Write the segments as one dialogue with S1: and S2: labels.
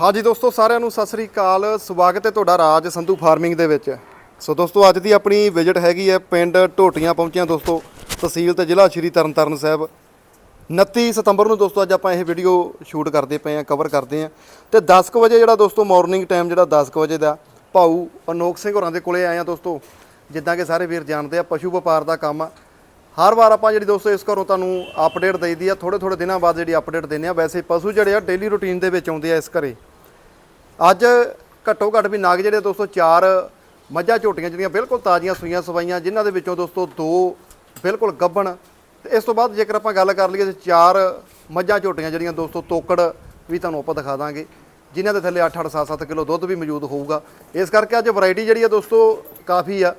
S1: ਹਾਂਜੀ ਦੋਸਤੋ, ਸਾਰਿਆਂ ਨੂੰ ਸਤਿ ਸ੍ਰੀ ਅਕਾਲ। ਸਵਾਗਤ ਹੈ ਤੁਹਾਡਾ ਰਾਜ ਸੰਧੂ ਫਾਰਮਿੰਗ ਦੇ ਵਿੱਚ। ਸੋ ਦੋਸਤੋ, ਅੱਜ ਦੀ ਆਪਣੀ ਵਿਜ਼ਿਟ ਹੈਗੀ ਹੈ ਪਿੰਡ ਢੋਟੀਆਂ ਪਹੁੰਚਿਆ ਦੋਸਤੋ, ਤਹਿਸੀਲ ਤੇ ਜ਼ਿਲ੍ਹਾ ਸ਼੍ਰੀ ਤਰਨਤਾਰਨ ਸਾਹਿਬ। 29 ਸਤੰਬਰ ਨੂੰ ਦੋਸਤੋ, ਅੱਜ ਆਪਾਂ ਇਹ ਵੀਡੀਓ ਸ਼ੂਟ ਕਰਦੇ ਪਏ ਆ ਕਵਰ ਕਰਦੇ ਆ ਤੇ 10 ਕੁ ਵਜੇ ਜਿਹੜਾ ਦੋਸਤੋ ਮਾਰਨਿੰਗ ਟਾਈਮ ਜਿਹੜਾ 10 ਕੁ ਵਜੇ ਦਾ ਭਾਊ ਅਨੋਖ ਸਿੰਘ ਹੋਰਾਂ ਦੇ ਕੋਲੇ ਆਏ ਆ ਦੋਸਤੋ। ਜਿੱਦਾਂ ਕਿ ਸਾਰੇ ਵੀਰ ਜਾਣਦੇ ਆ, ਪਸ਼ੂ ਵਪਾਰ ਦਾ ਕੰਮ ਆ। ਹਰ ਵਾਰ ਆਪਾਂ ਜਿਹੜੀ ਦੋਸਤੋ, ਇਸ ਘਰੋਂ ਤੁਹਾਨੂੰ ਅਪਡੇਟ ਦੇਈਦੀ ਆ। ਥੋੜੇ ਥੋੜੇ ਦਿਨਾਂ ਬਾਅਦ ਜਿਹੜੀ ਅਪਡੇਟ ਦਿੰਦੇ ਆ, ਵੈਸੇ ਪਸ਼ੂ ਜਿਹੜੇ ਆ ਡੇਲੀ ਰੁਟੀਨ ਦੇ ਵਿੱਚ ਆਉਂਦੇ ਆ ਇਸ ਘਰੇ। ਅੱਜ ਘੱਟੋ ਘੱਟ ਵੀ ਨਾਗ ਜਿਹੜੇ ਦੋਸਤੋ ਚਾਰ ਮੱਝਾਂ ਝੋਟੀਆਂ ਜਿਹੜੀਆਂ ਬਿਲਕੁਲ ਤਾਜ਼ੀਆਂ ਸੂਈਆਂ ਸਵਾਈਆਂ, ਜਿਨ੍ਹਾਂ ਦੇ ਵਿੱਚੋਂ ਦੋਸਤੋ ਦੋ ਬਿਲਕੁਲ ਗੱਭਣ। ਤੇ ਇਸ ਤੋਂ ਬਾਅਦ ਜੇਕਰ ਆਪਾਂ ਗੱਲ ਕਰ ਲਈਏ ਤੇ ਚਾਰ ਮੱਝਾਂ ਝੋਟੀਆਂ ਜਿਹੜੀਆਂ ਦੋਸਤੋ ਤੋਕੜ ਵੀ ਤੁਹਾਨੂੰ ਆਪਾਂ ਦਿਖਾ ਦਾਂਗੇ, ਜਿਨ੍ਹਾਂ ਦੇ ਥੱਲੇ 8-8 7-7 ਕਿਲੋ ਦੁੱਧ ਵੀ ਮੌਜੂਦ ਹੋਊਗਾ। ਇਸ ਕਰਕੇ ਅੱਜ ਵੈਰਾਈਟੀ ਜਿਹੜੀ ਆ ਦੋਸਤੋ ਕਾਫੀ ਆ।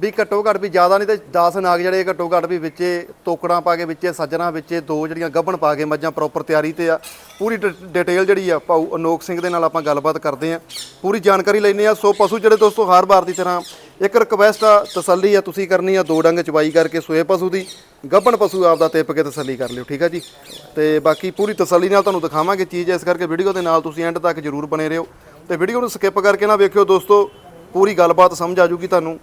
S1: ਵੀ ਘੱਟੋ ਘੱਟ ਵੀ ਜ਼ਿਆਦਾ ਨਹੀਂ ਤੇ 10 ਨਾਗ ਜਿਹੜੇ ਘੱਟੋ ਘੱਟ ਵੀ ਵਿੱਚੇ ਤੋਕੜਾਂ ਪਾ ਕੇ, ਵਿੱਚੇ ਸੱਜਣਾ ਵਿੱਚੇ ਦੋ ਜਿਹੜੀਆਂ ਗੱਭਣ ਪਾ ਕੇ ਮੱਝਾਂ ਪ੍ਰੋਪਰ ਤਿਆਰੀ ਤੇ ਆ। ਪੂਰੀ ਡ- ਡਿਟੇਲ ਜਿਹੜੀ ਆ ਭਾਊ ਅਨੋਖ ਸਿੰਘ ਦੇ ਨਾਲ ਆਪਾਂ ਗੱਲਬਾਤ ਕਰਦੇ ਆ। ਪੂਰੀ ਜਾਣਕਾਰੀ ਲੈਣੇ ਆ। ਸੋ ਪਸ਼ੂ ਜਿਹੜੇ ਦੋਸਤੋ, ਹਰ ਵਾਰ ਦੀ ਤਰ੍ਹਾਂ ਇੱਕ ਰਿਕਵੈਸਟ ਆ, ਤਸੱਲੀ ਆ ਤੁਸੀਂ ਕਰਨੀ ਆ, ਦੋ ਡੰਗ ਚਵਾਈ ਕਰਕੇ ਸੋਏ ਪਸ਼ੂ ਦੀ। ਗੱਭਣ ਪਸ਼ੂ ਆਪਦਾ ਟਿੱਪ ਕੇ ਤਸੱਲੀ ਕਰ ਲਿਓ, ਠੀਕ ਆ ਜੀ? ਤੇ ਬਾਕੀ ਪੂਰੀ ਤਸੱਲੀ ਨਾਲ ਤੁਹਾਨੂੰ ਦਿਖਾਵਾਂਗੇ ਚੀਜ਼, ਇਸ ਕਰਕੇ ਵੀਡੀਓ ਦੇ ਨਾਲ ਤੁਸੀਂ ਐਂਡ ਤੱਕ ਜਰੂਰ ਬਣੇ ਰਹੋ। ਤੇ ਵੀਡੀਓ ਨੂੰ ਸਕਿਪ ਕਰਕੇ ਨਾ ਵੇਖਿਓ ਦੋਸਤੋ, ਪੂਰੀ ਗੱਲਬਾਤ ਸਮਝ ਆ ਜੂਗੀ ਤੁਹਾਨੂੰ।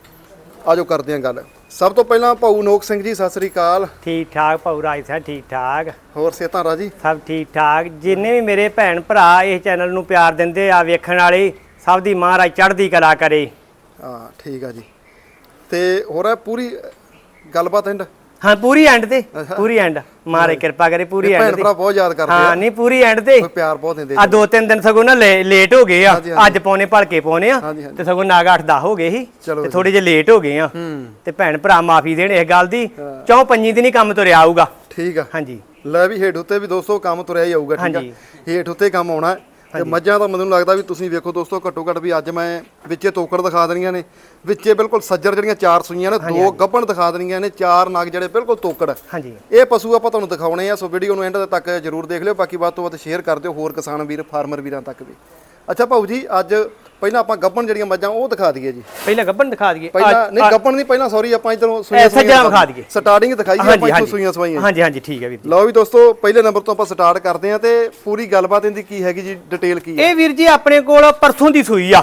S1: ਆਜੋ ਕਰਦੇ ਹਾਂ ਗੱਲ। ਸਭ ਤੋਂ ਪਹਿਲਾਂ ਭਾਊ ਨੋਕ ਸਿੰਘ ਜੀ ਸਤਿ ਸ੍ਰੀ ਅਕਾਲ।
S2: ਠੀਕ ਠਾਕ ਭਾਊ ਰਾਜ ਸਾਹਿਬ ਠੀਕ ਠਾਕ।
S1: ਹੋਰ ਸਿਹਤਾਂ ਰਾਜੀ?
S2: ਸਭ ਠੀਕ ਠਾਕ। ਜਿੰਨੇ ਵੀ ਮੇਰੇ ਭੈਣ ਭਰਾ ਇਸ ਚੈਨਲ ਨੂੰ ਪਿਆਰ ਦਿੰਦੇ ਆ ਵੇਖਣ ਵਾਲੇ ਸਭ ਦੀ ਮਹਾਰਾਜ ਚੜ੍ਹਦੀ ਕਲਾ ਕਰੇ।
S1: ਹਾਂ ਠੀਕ ਆ ਜੀ। ਤੇ ਹੋਰ ਹੈ ਪੂਰੀ ਗੱਲਬਾਤ ਐਂਡ
S2: ਹਾਂ ਪੂਰੀ ਐਂਡ ਤੇ ਪੂਰੀ ਐਂਡ ਮਹਾਰਾਜ ਕਿਰਪਾ ਕਰੇ ਪੂਰੀ ਐਂਡ ਤੇ।
S1: ਭਰਾ ਬਹੁਤ ਯਾਦ ਕਰਦੇ
S2: ਹਾਂ ਨਹੀਂ ਪੂਰੀ ਐਂਡ ਤੇ।
S1: ਪਿਆਰ ਬਹੁਤ ਦਿੰਦੇ
S2: ਆ ਦੋ ਤਿੰਨ ਦਿਨ ਸਗੋਂ ਨਾ ਲੇਟ ਹੋ ਗਏ ਆ। ਅੱਜ ਪੌਣੇ ਭਲਕੇ ਪੌਣੇ ਆ। ਤੇ ਸਗੋਂ ਨਾਗ 8 10 ਹੋ ਗਏ ਸੀ ਤੇ ਥੋੜੇ ਜਿਹਾ ਲੇਟ ਹੋ ਗਏ ਆ। ਤੇ ਭੈਣ ਭਰਾ ਮਾਫੀ ਦੇਣ ਇਸ ਗੱਲ ਦੀ। ਚੌ ਪੰਜੀ ਦਿਨ ਹੀ ਕੰਮ ਤੁਰਿਆ ਆਊਗਾ।
S1: ਠੀਕ ਆ।
S2: ਹਾਂਜੀ।
S1: ਲੈ ਵੀ ਹੇਠ ਉੱਤੇ ਵੀ ਦੋਸਤੋ ਕੰਮ ਤੁਰਿਆ ਹੀ ਆਊਗਾ ਠੀਕ ਆ। ਹੇਠ ਉੱਤੇ ਕੰਮ ਆਉਣਾ। ਤੇ ਮੱਝਾਂ ਤਾਂ ਮੈਨੂੰ ਲੱਗਦਾ ਵੀ ਤੁਸੀਂ ਵੇਖੋ ਦੋਸਤੋ ਘੱਟੋ ਘੱਟ ਵੀ ਅੱਜ ਮੈਂ ਵਿੱਚੇ ਤੋਕੜ ਦਿਖਾ ਦੇਣੀਆਂ ਨੇ। ਵਿੱਚੇ ਬਿਲਕੁਲ ਸੱਜਰ ਜਿਹੜੀਆਂ ਚਾਰ ਸੂਈਆਂ ਨੇ ਦੋ ਗੱਭਣ ਦਿਖਾ ਦੇਣੀਆਂ ਨੇ ਚਾਰ ਨਗ ਜਿਹੜੇ ਬਿਲਕੁਲ ਤੋਕੜ।
S2: ਹਾਂਜੀ।
S1: ਇਹ ਪਸ਼ੂ ਆਪਾਂ ਤੁਹਾਨੂੰ ਦਿਖਾਉਣੇ ਆ ਸੋ ਵੀਡੀਓ ਨੂੰ ਐਂਡ ਤੱਕ ਜਰੂਰ ਦੇਖ ਲਿਓ ਬਾਕੀ ਵੱਧ ਤੋਂ ਵੱਧ ਸ਼ੇਅਰ ਕਰ ਦਿਓ ਹੋਰ ਕਿਸਾਨ ਵੀਰ ਫਾਰਮਰ ਵੀਰਾਂ ਤੱਕ ਵੀ। ਅੱਛਾ ਭਾਊ ਜੀ ਅੱਜ ਪਹਿਲਾਂ ਆਪਾਂ ਗੱਭਣ ਜਿਹੜੀਆਂ ਮੱਝਾਂ ਉਹ ਦਿਖਾ ਦਈਏ ਜੀ।
S2: ਪਹਿਲਾਂ ਗੱਬਨ ਦਿਖਾ ਦਈਏ।
S1: ਪਹਿਲਾਂ ਨਹੀਂ ਗੱਭਣ ਨਹੀਂ ਪਹਿਲਾਂ ਸੌਰੀ ਆਪਾਂ ਇਧਰੋਂ
S2: ਇਹ ਸੱਜਣਾ ਵਿਖਾ ਦਈਏ।
S1: ਸਟਾਰਟਿੰਗ ਦਿਖਾਈਏ
S2: ਹਾਂਜੀ
S1: ਆਪਾਂ ਇੱਥੋਂ ਸੂਈਆਂ ਸਵਾਈਆਂ।
S2: ਹਾਂਜੀ ਹਾਂਜੀ ਠੀਕ ਹੈ ਵੀਰ
S1: ਲਓ ਵੀ ਦੋਸਤੋ ਪਹਿਲੇ ਨੰਬਰ ਤੋਂ ਆਪਾਂ ਸਟਾਰਟ ਕਰਦੇ ਹਾਂ ਤੇ ਪੂਰੀ ਗੱਲਬਾਤ ਇਹਦੀ ਕੀ ਹੈਗੀ ਜੀ ਡਿਟੇਲ ਕੀ ਹੈ?
S2: ਇਹ ਵੀਰ ਜੀ ਆਪਣੇ ਕੋਲ ਪਰਸੋਂ ਦੀ ਸੂਈ ਆ।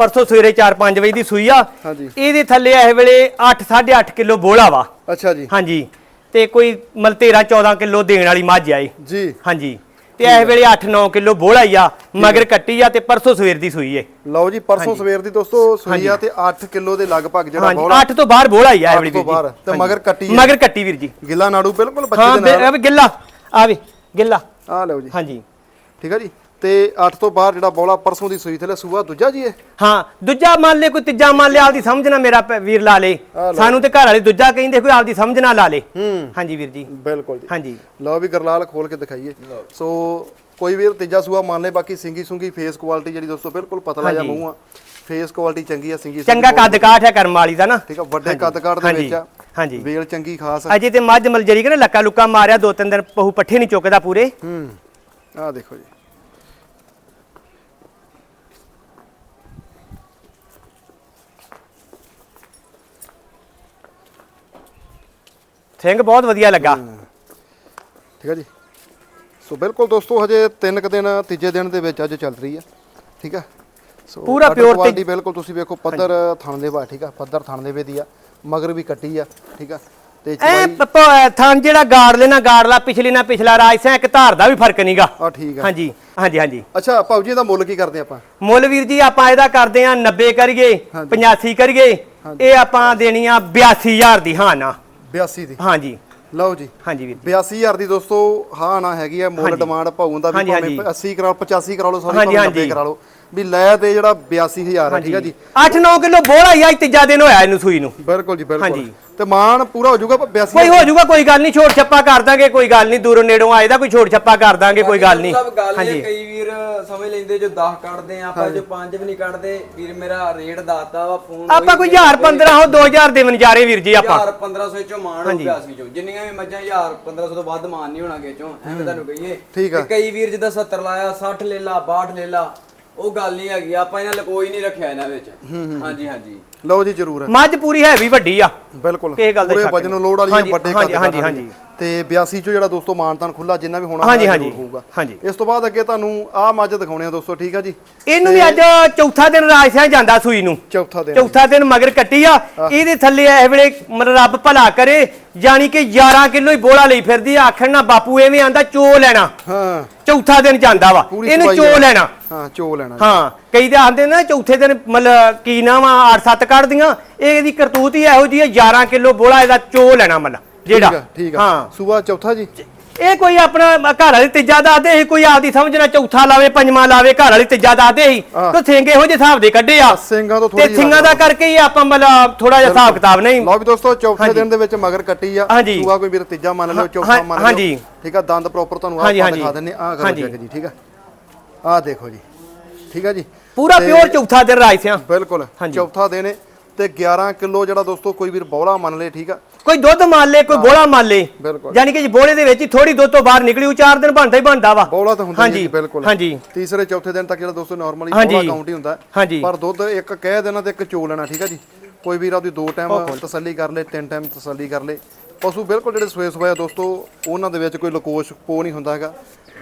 S2: ਪਰਸੋਂ ਸਵੇਰੇ 4-5 ਵਜੇ ਦੀ ਸੂਈ ਆ।
S1: ਹਾਂਜੀ।
S2: ਇਹਦੇ ਥੱਲੇ ਇਸ ਵੇਲੇ 8 ਕਿਲੋ ਬੋਲਾ ਵਾ।
S1: ਅੱਛਾ ਜੀ।
S2: ਹਾਂਜੀ। ਤੇ ਕੋਈ ਮਲ 13-14 ਕਿਲੋ ਦੇਣ ਵਾਲੀ ਮੱਝ ਆਈ
S1: ਜੀ।
S2: ਹਾਂਜੀ। ਤੇ ਇਸ ਵੇਲੇ 8-9 ਕਿਲੋ ਬੋਲਾ ਹੀ ਆ ਮਗਰ ਕੱਟੀ ਆ ਤੇ ਪਰਸੋਂ ਸਵੇਰ ਦੀ ਸੂਈ ਏ।
S1: ਲਓ ਜੀ ਪਰਸੋਂ ਸਵੇਰ ਦੀ ਦੋਸਤੋ ਸੂਈ ਆ ਤੇ 8 ਕਿਲੋ ਦੇ ਲਗਭਗ ਜਿਹੜਾ ਬੋਲਾ
S2: 8 ਤੋਂ ਬਾਹਰ ਬੋਲਾ ਹੀ ਆ ਇਸ
S1: ਅੱਠ
S2: ਵੇਲੇ
S1: ਤੋਂ
S2: ਵੀਰ
S1: ਬਾਹਰ
S2: ਜੀ
S1: ਤੇ। ਮਗਰ ਕੱਟੀ ਆ।
S2: ਮਗਰ ਕੱਟੀ ਵੀਰ ਜੀ।
S1: ਗਿੱਲਾ ਨਾੜੂ ਬਿਲਕੁਲ
S2: ਹਾਂ
S1: ਬੱਚੇ ਦੇ ਨਾਲ।
S2: ਇਹ ਵੀ ਗਿੱਲਾ ਆ ਵੀ ਗਿੱਲਾ।
S1: ਆ ਲਓ ਜੀ।
S2: ਹਾਂਜੀ।
S1: ਠੀਕ ਆ ਜੀ? ਤੇ 8 ਤੋਂ ਬਾਹਰ ਜਿਹੜਾ ਬੋਲਾ ਪਰਸੋਂ ਦੀ ਸੂਈ ਥਲੇ ਸੂਆ ਦੂਜਾ ਜੀ ਇਹ?
S2: ਹਾਂ ਦੂਜਾ ਮੰਨ ਲੈ ਕੋਈ ਤੀਜਾ ਮੰਨ ਲਿਆ ਆਪਦੀ ਸਮਝ ਨਾ ਮੇਰਾ ਪ- ਵੀਰ ਲਾ ਲੇ।
S1: ਆ।
S2: ਸਾਨੂੰ ਤੇ ਘਰ ਵਾਲੇ ਦੂਜਾ ਕਹਿੰਦੇ ਕੋਈ ਆਪਦੀ ਸਮਝ ਨਾ ਲਾ ਲੇ।
S1: ਹੂੰ।
S2: ਹਾਂਜੀ ਵੀਰ ਜੀ।
S1: ਬਿਲਕੁਲ ਜੀ।
S2: ਹਾਂਜੀ।
S1: ਲਓ ਵੀ ਗਰਲਾਲ ਖੋਲ ਕੇ ਦਿਖਾਈਏ। ਸੋ ਕੋਈ ਵੀਰ ਤੀਜਾ ਸੂਆ ਮੰਨ ਲੈ ਬਾਕੀ ਸਿੰਗੀ ਸੁੰਗੀ ਫੇਸ ਕੁਆਲਿਟੀ ਜਿਹੜੀ ਦੋਸਤੋ ਬਿਲਕੁਲ ਪਤਲਾ ਜਿਹਾ
S2: ਹਾਂਜੀ।
S1: ਮੂੰਹ ਆ। ਫੇਸ ਕੁਆਲਿਟੀ ਚੰਗੀ ਆ ਸਿੰਗੀ ਸੁੰਗੀ
S2: ਚੰਗਾ ਕੱਦ ਕਾਠ ਹੈ ਕਰਮ ਵਾਲੀ ਦਾ ਨਾ।
S1: ਠੀਕ ਆ ਵੱਡੇ ਕੱਦ ਕਾਠ ਦੇ
S2: ਹਾਂਜੀ,
S1: ਵਿੱਚ ਆ।
S2: ਹਾਂਜੀ।
S1: ਵੇਲ ਚੰਗੀ ਖਾਸ ਆ।
S2: ਅਜੇ ਤੇ ਮੱਝ ਮਲਜਰੀ ਕਿ ਨਾ ਲੱਕਾ ਲੁੱਕਾ ਮਾਰਿਆ ਦੋ ਤਿੰਨ ਦਿਨ ਪਹੂ ਪੱਠੇ ਨਹੀਂ ਚੁੱਕਦਾ ਪੂਰੇ।
S1: ਹੂੰ। ਆ ਦੇਖੋ ਜੀ।
S2: ਸਿੰਘ ਬਹੁਤ ਵਧੀਆ ਲੱਗਾ।
S1: ਠੀਕ ਆ ਜੀ। ਸੋ ਬਿਲਕੁਲ ਦੋਸਤੋ ਹਜੇ ਤਿੰਨ ਕੁ ਦਿਨ ਤੀਜੇ ਦਿਨ ਦੇ ਵਿੱਚ ਅੱਜ ਚੱਲ ਰਹੀ ਆ ਠੀਕ ਆ ਸੋ
S2: ਪੂਰਾ pure ਤੇ-
S1: ਕੁਆਲਿਟੀ ਬਿਲਕੁਲ ਤੁਸੀਂ ਵੇਖੋ ਪੱਧਰ ਥਣ ਦੇ ਵਾ ਠੀਕ ਆ ਪੱਧਰ ਥਣ ਦੇ ਵੇ ਦੀ ਆ। ਮਗਰ ਵੀ ਕੱਟੀ ਆ ਠੀਕ ਆ ਤੇ
S2: ਐ
S1: ਚਵਾਈ
S2: ਜਿਹੜਾ ਗਾੜ ਲੈਣਾ ਗਾੜਲਾ ਪਿਛਲੀ ਨਾ ਪਿਛਲਾ ਰਾਜ ਸੈਂ ਇੱਕ ਧਾਰ ਦਾ ਵੀ ਫ਼ਰਕ ਨਹੀਂਗਾ
S1: ਆ ਠੀਕ ਆ
S2: ਹਾਂਜੀ ਹਾਂਜੀ ਹਾਂਜੀ।
S1: ਅੱਛਾ ਭਾਊ ਜੀ ਇਹਦਾ ਮੁੱਲ ਕੀ ਕਰਦੇ ਆਪਾਂ?
S2: ਮੁੱਲ ਵੀਰ ਜੀ ਆਪਾਂ ਇਹਦਾ ਕਰਦੇ ਆ 90 ਕਰੀਏ 85 ਕਰੀਏ ਇਹ ਆਪਾਂ ਦੇਣੀ ਆ 82000 ਦੀ ਹਾਂ ਨਾ।
S1: 82 ਦੀ
S2: ਹਾਂਜੀ
S1: ਲਓ ਜੀ
S2: ਹਾਂਜੀ ਵੀਰ
S1: 82000 ਦੀ ਦੋਸਤੋ ਹਾਂ ਨਾ ਹੈਗੀ ਆ ਮੁੱਲ। ਡਿਮਾਂਡ ਭਾਊ ਦਾ ਵੀ
S2: ਹਾਂਜੀ,
S1: ਭਾਵੇਂ
S2: ਹਾਂਜੀ।
S1: 80 ਕਰਾ 85 ਕਰਾ ਲਓ ਸੌਰੀ
S2: ਹਾਂਜੀ,
S1: ਭਾਵੇਂ 90
S2: ਹਾਂਜੀ।
S1: ਕਰਾ ਲਓ ਵੀ ਲੈ ਤੇ ਜਿਹੜਾ 82000 ਆ ਠੀਕ ਆ ਜੀ।
S2: 8-9 ਕਿਲੋ ਬੋਲਾ ਹੀ ਆ ਅੱਜ ਤੀਜਾ ਦਿਨ ਹੋਇਆ ਇਹਨੂੰ ਸੂਈ ਨੂੰ।
S1: ਬਿਲਕੁਲ ਜੀ ਬਿਲਕੁਲ।
S2: ਹਾਂਜੀ।
S1: ਤੇ ਮਾਨ ਪੂਰਾ ਹੋ ਜਾਊਗਾ 82
S2: ਕੋਈ ਹੋ ਜਾਊਗਾ ਕੋਈ ਗੱਲ ਨਹੀਂ ਛੋਟ ਛੱਪਾ ਕਰ ਦਾਂਗੇ ਕੋਈ ਗੱਲ ਨਹੀਂ ਦੂਰੋਂ ਨੇੜੋਂ ਆਏ ਦਾ ਕੋਈ ਛੋਟ ਛੱਪਾ ਕਰ ਦਾਂਗੇ ਕੋਈ ਗੱਲ ਨਹੀਂ।
S3: ਸਭ ਗੱਲ ਇਹ
S2: ਹਾਂਜੀ।
S3: ਕਈ ਵੀਰ ਸਮਝ ਲੈਂਦੇ ਜੋ 10 ਕੱਢਦੇ ਆ ਆਪਾਂ ਜੋ 5 ਵੀ ਨਹੀਂ ਕੱਢਦੇ ਵੀਰ ਮੇਰਾ ਰੇਟ ਦੱਸਦਾ ਵਾ ਫੋਨ
S2: ਆਪਾਂ ਕੋਈ 1000 15 ਹੋ 2000 ਦੇ ਨਜ਼ਾਰੇ ਵੀਰ ਜੀ ਆਪਾਂ।
S3: 1000 1500 ਚੋਂ ਮਾਣ ਹੋ ਗਿਆ ਸੀ ਚੋਂ। ਜਿੰਨੀਆਂ ਵੀ ਮੱਝਾਂ 1000 1500 ਤੋਂ ਵੱਧ ਮਾਨ ਨਹੀਂ ਹੋਣਾ ਚੋਂ ਐਵੇਂ ਤੁਹਾਨੂੰ ਕਹੀਏ।
S1: ਠੀਕ ਆ।
S3: ਤੇ ਕਈ ਵੀਰ ਜਿੱਦਾਂ 70 ਲਾਇਆ 60 ਲੈ ਲਾ 62 ਲੈ ਲਾ ਉਹ ਗੱਲ ਨਹੀਂ ਹੈਗੀ ਆਪਾਂ ਇਹਨਾਂ ਲਕੋਈ ਨਹੀਂ ਰੱਖਿਆ ਇਹਨਾਂ ਵਿੱਚ ਹਾਂਜੀ ਹਾਂਜੀ
S1: ਲਓ ਜੀ ਜ਼ਰੂਰ ਹੈ
S2: ਮੱਝ ਪੂਰੀ ਹੈਵੀ ਵੱਡੀ ਆ
S1: ਬਿਲਕੁਲ
S2: ਕਿਸੇ ਗੱਲ ਦਾ
S1: ਪੂਰੇ
S2: ਸ਼ੱਕ
S1: ਵਜਨ
S2: ਨਹੀਂ।
S1: ਲੋਡ ਵਾਲੀ
S2: ਹਾਂਜੀ,
S1: ਵੱਡੇ
S2: ਹਾਂਜੀ,
S1: ਕੱਦ
S2: ਹਾਂਜੀ। ਹਾਂਜੀ।
S1: ਤੇ 82 ਚੋਂ ਜਿਹੜਾ ਦੋਸਤੋ ਮਾਨਤਾਨ ਖੁੱਲਾ ਜਿੰਨਾ ਵੀ ਹੋਣਾ
S2: ਹਾਂਜੀ,
S1: ਜ਼ਰੂਰ
S2: ਹਾਂਜੀ,
S1: ਹੋਊਗਾ।
S2: ਹਾਂਜੀ।
S1: ਇਸ ਤੋਂ ਬਾਅਦ ਅੱਗੇ ਤੁਹਾਨੂੰ ਆਹ ਮੱਝ ਦਿਖਾਉਣੇ ਆ ਦੋਸਤੋ ਠੀਕ ਆ ਜੀ?
S2: ਇਹਨੂੰ ਵੀ ਅੱਜ ਚੌਥਾ ਦਿਨ ਰਾਜ ਸਿੰਘ ਜਾਂਦਾ ਸੂਈ ਨੂੰ।
S1: ਚੌਥਾ ਦਿਨ
S2: ਚੌਥਾ ਦਿਨ ਮਗਰ ਕੱਟੀ ਆ। ਇਹਦੇ ਥੱਲੇ ਇਹ ਵੇਲੇ ਮਤਲਬ ਰੱਬ ਭਲਾ ਕਰੇ ਜਾਨੀ ਕਿ 11 ਕਿਲੋ ਹੀ ਬੋਲਾ ਲਈ ਫਿਰਦੀ ਆ। ਆਖਣ ਨਾ ਬਾਪੂ ਐਵੇਂ ਆਂਦਾ ਚੋ ਲੈਣਾ।
S1: ਹਾਂ।
S2: ਚੌਥਾ ਦਿਨ ਜਾਂਦਾ ਵਾ।
S1: ਪੂਰੀ
S2: ਇਹਨੂੰ
S1: ਸਫ਼ਾਈ
S2: ਚੋ
S1: ਆ।
S2: ਲੈਣਾ।
S1: ਹਾਂ ਚੋ ਲੈਣਾ ਜੀ।
S2: ਹਾਂ ਕਈ ਤਾਂ ਆਂਦੇ ਨਾ ਚੌਥੇ ਦਿਨ ਮਤਲਬ ਕੀ ਨਾ ਵਾ 8-7 ਕੱਢਦੀਆਂ। ਇਹ ਇਹਦੀ ਕਰਤੂਤ ਹੀ ਇਹੋ ਜੀ ਹੈ 11 ਕਿਲੋ ਬੋਲਾ ਇਹਦਾ ਚੋ ਲੈਣਾ ਮਤਲਬ।
S1: ਆ
S2: ਜਿਹੜਾ।
S1: ਠੀਕ ਆ
S2: ਹਾਂ।
S1: ਸੂਆ ਚੌਥਾ ਜੀ?
S2: ਇਹ ਕੋਈ ਆਪਣਾ ਘਰ ਵਾਲੀ ਤੀਜਾ ਦੱਸਦੇ ਸੀ ਕੋਈ ਆਪਦੀ ਸਮਝਣਾ ਚੌਥਾ ਲਾਵੇ ਪੰਜਵਾਂ ਲਾਵੇ ਘਰ ਵਾਲੀ ਤੀਜਾ ਦੱਸਦੇ ਸੀ
S1: ਹਾਂ।
S2: ਤੇ ਸਿੰਘ ਇਹੋ ਜਿਹੇ ਹਿਸਾਬ ਦੇ ਕੱਢੇ ਆ।
S1: ਸਿੰਘਾਂ ਤੋਂ
S2: ਤੇ
S1: ਥੋੜੀ
S2: ਸਿੰਘਾਂ ਦਾ ਕਰਕੇ ਹੀ ਆਪਾਂ ਮਤਲਬ ਥੋੜਾ ਜਿਹਾ ਹਿਸਾਬ ਕਿਤਾਬ ਨਹੀਂ।
S1: ਲਓ ਵੀ ਦੋਸਤੋ ਚੌਥੇ। ਦਿਨ ਦੇ ਵਿੱਚ ਮਗਰ ਕੱਟੀ ਆ। ਸੂਆ ਕੋਈ ਵੀਰ ਤੀਜਾ ਮੰਨ ਲਓ ਚੌਥਾ ਮੰਨ ਲਓ।
S2: ਹਾਂਜੀ।
S1: ਠੀਕ ਆ ਦੰਦ ਪ੍ਰੋਪਰ ਤੁਹਾਨੂੰ ਆਪਾਂ। ਦਿਖਾ ਦਿੰਨੇ ਆ ਕਰੋ। ਚੈੱਕ ਜੀ ਠੀਕ ਆ। ਆਹ ਦੇਖੋ ਜੀ। ਠੀਕ ਆ ਜੀ।
S2: ਪੂਰਾ ਪਿਓਰ ਚੌਥਾ ਦਿਨ ਰਾਜ ਸਿਆਂ
S1: ਬਿਲਕੁਲ। ਚੌਥਾ ਦਿਨ ਤੇ 11 ਕਿਲੋ ਜਿਹੜਾ ਦੋਸਤੋ ਕੋਈ ਵੀਰ ਬੌਲਾ ਮੰਨ ਲੇ ਠੀਕ ਆ?
S2: ਕੋਈ ਦੁੱਧ ਮੰਨ ਲੇ ਕੋਈ ਬੋਲਾ ਮੰਨ ਲੇ।
S1: ਬਿਲਕੁਲ।
S2: ਯਾਨੀ ਕਿ ਜੇ ਬੋਲੇ ਦੇ ਵਿੱਚ ਹੀ ਥੋੜੀ ਦੁੱਧ ਤੋਂ ਬਾਹਰ ਨਿਕਲੀ ਉਹ ਚਾਰ ਦਿਨ ਬਣਦਾ ਹੀ ਬਣਦਾ ਵਾ।
S1: ਬੌਲਾ ਤਾਂ ਹੁੰਦਾ ਜੀ ਬਿਲਕੁਲ।
S2: ਹਾਂਜੀ।
S1: ਤੀਸਰੇ ਚੌਥੇ ਦਿਨ ਤੱਕ ਜਿਹੜਾ ਦੋਸਤੋ ਨਾਰਮਲੀ। ਬੌਲਾ ਕਾਊਂਟ ਹੀ ਹੁੰਦਾ। ਪਰ ਦੁੱਧ ਇੱਕ ਕਹਿ ਦੇਣਾ ਤੇ ਇੱਕ ਚੋ ਲੈਣਾ ਠੀਕ ਆ ਜੀ? ਕੋਈ ਵੀਰ ਆਪਦੀ ਦੋ ਟਾਈਮ ਤਸੱਲੀ ਕਰ ਲੇ ਤਿੰਨ ਟਾਈਮ ਤਸੱਲੀ ਕਰ ਲੇ। ਪਸ਼ੂ ਬਿਲਕੁਲ ਜਿਹੜੇ ਸੋਏ ਆ ਦੋਸਤੋ ਉਹਨਾਂ ਦੇ ਵਿੱਚ ਕੋਈ ਲਕੋਸ਼ ਪੋ ਨਹੀਂ ਹੁੰਦਾ ਹੈਗਾ।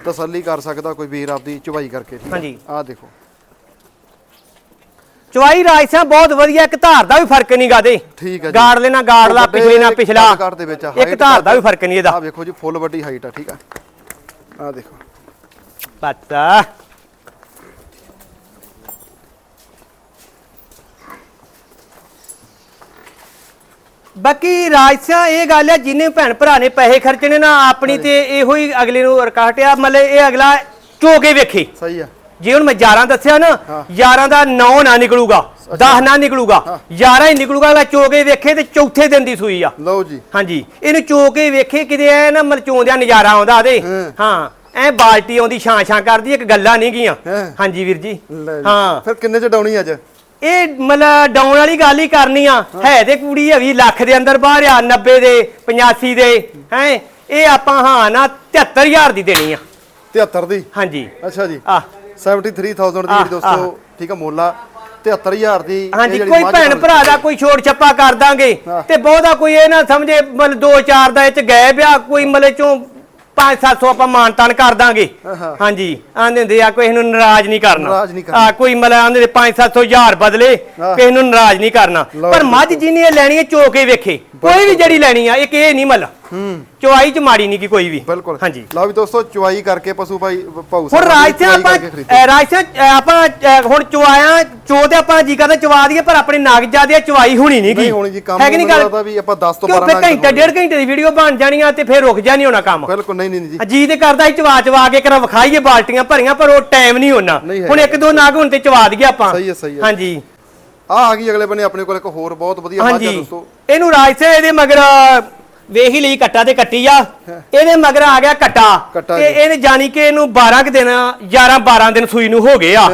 S1: ਤਸੱਲੀ ਕਰ ਸਕਦਾ ਕੋਈ ਵੀਰ ਆਪਦੀ ਚੁਬਾਈ ਕਰਕੇ
S2: ਹਾਂਜੀ।
S1: ਆਹ ਦੇਖੋ।
S2: ਚਵਾਈ ਰਾਜ ਸਿਆਂ ਬਹੁਤ ਵਧੀਆ ਇੱਕ ਧਾਰ ਦਾ ਵੀ ਫ਼ਰਕ ਨਹੀਂ ਗਾ ਦੇ।
S1: ਠੀਕ ਆ ਜੀ।
S2: ਗਾੜ ਲੈਣਾ ਗਾੜ ਲਾ ਪਿਛਲੇ ਨਾਲ ਪਿਛਲਾ।
S1: ਕੱਦ ਦੇ ਵਿੱਚ
S2: ਇੱਕ ਧਾਰ ਦਾ ਵੀ ਫ਼ਰਕ ਨਹੀਂ ਇਹਦਾ।
S1: ਆਹ ਵੇਖੋ ਜੀ ਫੁੱਲ ਵੱਡੀ ਹਾਈਟ ਆ ਠੀਕ ਆ। ਆਹ ਦੇਖੋ।
S2: ਪਤਾ। ਬਾਕੀ ਰਾਜਸਾ ਇਹ ਗੱਲ ਹੈ ਜਿੰਨੇ ਭੈਣ ਭਰਾ ਨੇ ਪੈਸੇ ਖਰਚਣੇ ਨਾ ਆਪਣੀ ਤੇ ਇਹੋ ਹੀ ਅਗਲੇ ਨੂੰ ਰਕਾਟਿਆ ਮਤਲਬ ਇਹ ਅਗਲਾ ਚੋਕੇ ਵੇਖੇ।
S1: ਸਹੀ ਆ।
S2: ਜੇ ਹੁਣ ਮੈਂ 11 ਦੱਸਿਆ ਨਾ 11 ਦਾ 9 ਨਾ ਨਿਕਲੂਗਾ 10 ਨਾ ਨਿਕਲੂਗਾ 11 ਹੀ ਨਿਕਲੂਗਾ ਅਗਲਾ ਚੋਕੇ ਵੇਖੇ ਤੇ ਚੌਥੇ ਦਿਨ ਦੀ ਸੂਈ ਆ।
S1: ਲਓ ਜੀ।
S2: ਹਾਂਜੀ ਇਹਨੂੰ ਚੋ ਕੇ ਵੇਖੇ ਕਿਤੇ ਐ ਨਾ ਮਲਚੋਂਦਿਆਂ ਨਜ਼ਾਰਾ ਆਉਂਦਾ ਦੇ
S1: ਹਾਂ।
S2: ਐ ਬਾਲਟੀ ਆਉਂਦੀ ਛਾਂ ਛਾਂ ਕਰਦੀ ਇੱਕ ਗੱਲਾਂ ਨਹੀਂ ਗੀਆਂ। ਹਾਂਜੀ ਵੀਰ ਜੀ। ਹਾਂ।
S1: ਫਿਰ ਕਿੰਨੇ ਚ ਡਾਉਣੀ ਅੱਜ?
S2: ਇਹ ਮਤਲਬ ਡਾਉਣ ਵਾਲੀ ਗੱਲ ਹੀ ਕਰਨੀ ਆ। ਹੈ। ਤੇ ਕੁੜੀ ਹੈ 20 ਲੱਖ ਦੇ ਅੰਦਰ ਬਾਹਰ ਆ 90 ਦੇ 85 ਦੇ ਹੈ। ਇਹ ਆਪਾਂ ਹਾਂ ਨਾ 73000 ਦੀ ਦੇਣੀ ਆ।
S1: 73 ਦੀ?
S2: ਹਾਂਜੀ।
S1: ਅੱਛਾ ਜੀ।
S2: ਆ।
S1: 73000 ਦੀ
S2: ਆਹ,
S1: ਜਿਹੜੀ ਦੋਸਤੋ ਠੀਕ ਆ ਮੁੱਲ ਆ 73000 ਦੀ ਇਹ
S2: ਹਾਂਜੀ
S1: ਜਿਹੜੀ
S2: ਕੋਈ ਭੈਣ ਭਰਾ ਦਾ ਕੋਈ ਛੋੜ ਛੱਪਾ ਕਰ ਦਾਂਗੇ
S1: ਹਾਂ।
S2: ਤੇ ਬਹੁਤਾ ਕੋਈ ਇਹ ਨਾ ਸਮਝੇ ਮਤਲਬ 2-4 ਦਾ ਇਹ ਚ ਗਏ ਵਿਆ ਕੋਈ ਮਤਲਬ ਚੋਂ 5-700 ਆਪਾਂ ਮਾਨਤਾਨ ਕਰ ਦਾਂਗੇ। ਹਾਂਜੀ ਆਂਦੇ ਹੁੰਦੇ ਆ ਕੋਈ ਨੂੰ ਨਾਰਾਜ਼ ਨਹੀਂ ਕਰਨਾ। ਆ ਕੋਈ ਆਂਦੇ 5-700 ਹਜ਼ਾਰ ਬਦਲੇ। ਕਿਸੇ ਨੂੰ ਨਾਰਾਜ਼ ਨਹੀਂ ਕਰਨਾ ਪਰ। ਮੱਝ ਜਿਹਨੇ ਲੈਣੀ ਹੈ ਚੋ ਕੇ ਵੇਖੇ ਕੋਈ ਵੀ ਜਿਹੜੀ ਲੈਣੀ ਆ ਇੱਕ ਇਹ ਨਹੀਂ ਮਤਲਬ
S1: ਹੂੰ।
S2: ਚੁਆਈ ਚ ਮਾੜੀ ਨਹੀਂ ਕੀ ਕੋਈ ਵੀ।
S1: ਬਿਲਕੁਲ।
S2: ਹਾਂਜੀ।
S1: ਲਓ ਵੀ ਦੋਸਤੋ ਚੁਆਈ ਕਰਕੇ ਪਸ਼ੂ ਭਾਈ ਭਾਊ
S2: ਹੁਣ
S1: ਸਾਹਿਬ ਦੀ
S2: ਰਾਜ ਤੇ
S1: ਚੁਆਈ
S2: ਆਪਾਂ
S1: ਕਰਕੇ ਖਰੀਦੋ।
S2: ਅ, ਰਾਜ ਤੇ ਅ, ਆਪਾਂ ਹੁਣ ਚਵਾਇਆ ਚੋ ਤੇ ਆਪਾਂ ਜੀ ਕਰਦਾ ਚਵਾ ਦਈਏ ਪਰ ਆਪਣੇ ਨਾਗ ਜਾਦੇ ਚਵਾਈ ਹੋਣੀ ਨਹੀਂ
S1: ਨਹੀਂ ਹੋਣੀ ਜੀ ਕੰਮ
S2: ਹੈ ਕਿ ਨਹੀਂ ਗੱਲ?
S1: ਵੀ ਆਪਾਂ 10 ਤੋਂ
S2: ਕਿਉਂ
S1: 12
S2: ਫਿਰ
S1: ਨਾਲ
S2: ਘੰਟਾ ਡੇਢ ਘੰਟੇ ਦੀ ਵੀਡੀਓ ਬਣ ਜਾਣੀ ਆ ਤੇ ਫਿਰ ਰੁਕ ਜਾਣੀ ਹੋਣਾ ਕੰਮ।
S1: ਬਿਲਕੁਲ ਨਹੀਂ ਨਹੀਂ ਜੀ।
S2: ਜੀ ਤੇ ਕਰਦਾ ਚਵਾ ਚਵਾ ਕੇ ਕਰਾ ਵਿਖਾਈਏ ਬਾਲਟੀਆਂ ਭਰੀਆਂ ਪਰ ਉਹ ਟਾਈਮ ਨਹੀਂ ਹੋਣਾ। ਹੁਣ ਇੱਕ ਦੋ ਨਾਗ ਹੁਣ ਤੇ ਚਵਾ ਦਈਏ ਆਪਾਂ।
S1: ਸਹੀ ਹੈ, ਸਹੀ ਹੈ।
S2: ਹਾਂਜੀ।
S1: ਆ ਆ ਗਈ ਅਗਲੇ ਬੰਨੇ ਆਪਣੇ ਕੋਲ ਇੱਕ ਹੋਰ ਬਹੁਤ ਵਧੀਆ ਮੱਝ ਦੋਸਤੋ।
S2: ਇਹਨੂੰ ਰਾਜ ਸੇ ਇਹਦੇ ਮਗਰ ਵੇਖ ਹੀ ਲਈ ਕੱਟਾ ਤੇ ਕੱਟੀ ਆ। ਇਹਦੇ ਮਗਰ ਆ ਗਿਆ ਕੱਟਾ।
S1: ਕੱਟਾ
S2: ਤੇ
S1: ਜੀ।
S2: ਇਹਨੇ ਜਾਣੀ ਕਿ ਇਹਨੂੰ 12 ਕੁ ਦਿਨ 11 12 ਦਿਨ ਸੂਈ ਨੂੰ ਹੋ ਗਏ ਆ।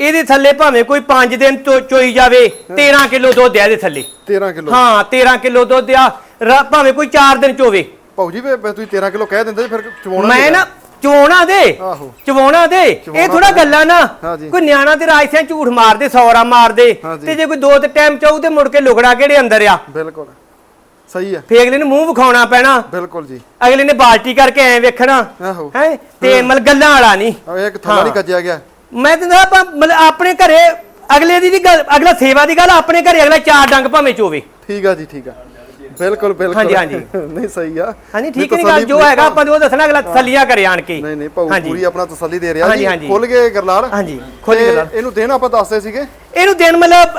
S2: ਇਹਦੇ ਥੱਲੇ ਭਾਵੇਂ ਕੋਈ 5 ਦਿਨ ਚੋਈ ਜਾਵੇ 13 ਕਿਲੋ ਦੁੱਧ ਆ ਇਹਦੇ ਥੱਲੇ।
S1: 13 ਕਿਲੋ।
S2: ਹਾਂ 13 ਕਿਲੋ ਦੁੱਧ ਆ। ਰ- ਭਾਵੇਂ ਕੋਈ 4 ਦਿਨ ਚੋਵੇ।
S1: ਭਾਊ ਜੀ ਵੇ ਤੁਸੀਂ 13 ਕਿਲੋ ਕਹਿ ਦਿੰਦੇ ਫਿਰ ਚਵਾਉਣਾ
S2: ਮੈਂ ਨਾ ਚਵਾਉਣਾ ਦੇ।
S1: ਆਹੋ।
S2: ਚਵਾਉਣਾ ਦੇ। ਇਹ
S1: ਚਵਾਉਣਾ
S2: ਥੋੜਾ
S1: ਦੇ।
S2: ਗੱਲਾਂ ਨਾ।
S1: ਹਾਂਜੀ।
S2: ਕੋਈ ਨਿਆਣਾ ਤੇ ਰਾਜਸਿਆਂ ਝੂਠ ਮਾਰਦੇ ਸੌਰਾ ਮਾਰਦੇ
S1: ਹਾਂਜੀ।
S2: ਤੇ ਜੇ ਕੋਈ ਦੋ ਤੇ ਟਾਈਮ ਚਾਹੂ ਤੇ ਮੁੜ ਕੇ ਲੁਕੜਾ ਕਿਹੜੇ ਅੰਦਰ ਆ?
S1: ਬਿਲਕੁਲ। ਸਹੀ ਹੈ।
S2: ਫੇਰ ਅਗਲੇ ਨੂੰ ਮੂੰਹ ਵਿਖਾਉਣਾ ਪੈਣਾ।
S1: ਬਿਲਕੁਲ ਜੀ।
S2: ਅਗਲੇ ਨੇ ਬਾਲਟੀ ਕਰਕੇ ਐ ਵੇਖਣਾ।
S1: ਆਹੋ।
S2: ਹੈ ਤੇ ਮਲ ਗੱਲਾਂ ਵਾਲਾ ਨਹੀਂ।
S1: ਆ ਇੱਕ ਥੱਲਾ ਨਹੀਂ ਕੱਜਿਆ ਗਿਆ।
S2: ਮੈਂ ਤੇ ਆਪਾਂ ਮਤਲਬ ਆਪਣੇ ਘਰੇ ਅਗਲੇ ਦੀ ਗੱਲ ਅਗਲਾ ਸੇਵਾ ਦੀ ਗੱਲ ਆਪਣੇ ਘਰੇ ਅਗਲਾ ਚਾਰ ਡੰਗ ਭਾਵੇਂ ਚੋਵੇ।
S1: ਠੀਕ ਆ ਜੀ ਠੀਕ ਆ। ਬਿਲਕੁਲ ਬਿਲਕੁਲ।
S2: ਹਾਂਜੀ, ਹਾਂਜੀ।
S1: ਨਹੀਂ ਸਹੀ ਆ।
S2: ਹਾਂਜੀ ਠੀਕ ਨਹੀਂ ਗੱਲ ਜੋ ਹੈਗਾ ਆਪਾਂ ਉਹ ਦੱਸਣਾ ਅਗਲਾ ਤਸੱਲੀਆਂ ਕਰੇ ਆਣ ਕੇ।
S1: ਨਹੀਂ ਨਹੀਂ
S2: ਹਾਂਜੀ।
S1: ਪੂਰੀ ਆਪਣਾ ਤਸੱਲੀ ਦੇ ਰਿਹਾ ਜੀ। ਖੁੱਲ ਗਏ ਗਰਲਾਲ
S2: ਹਾਂਜੀ, ਖੁੱਲ ਗਏ।
S1: ਇਹਨੂੰ ਦਿਨ ਆਪਾਂ ਦੱਸਦੇ ਸੀਗੇ?
S2: ਇਹਨੂੰ ਦਿਨ ਮਤਲਬ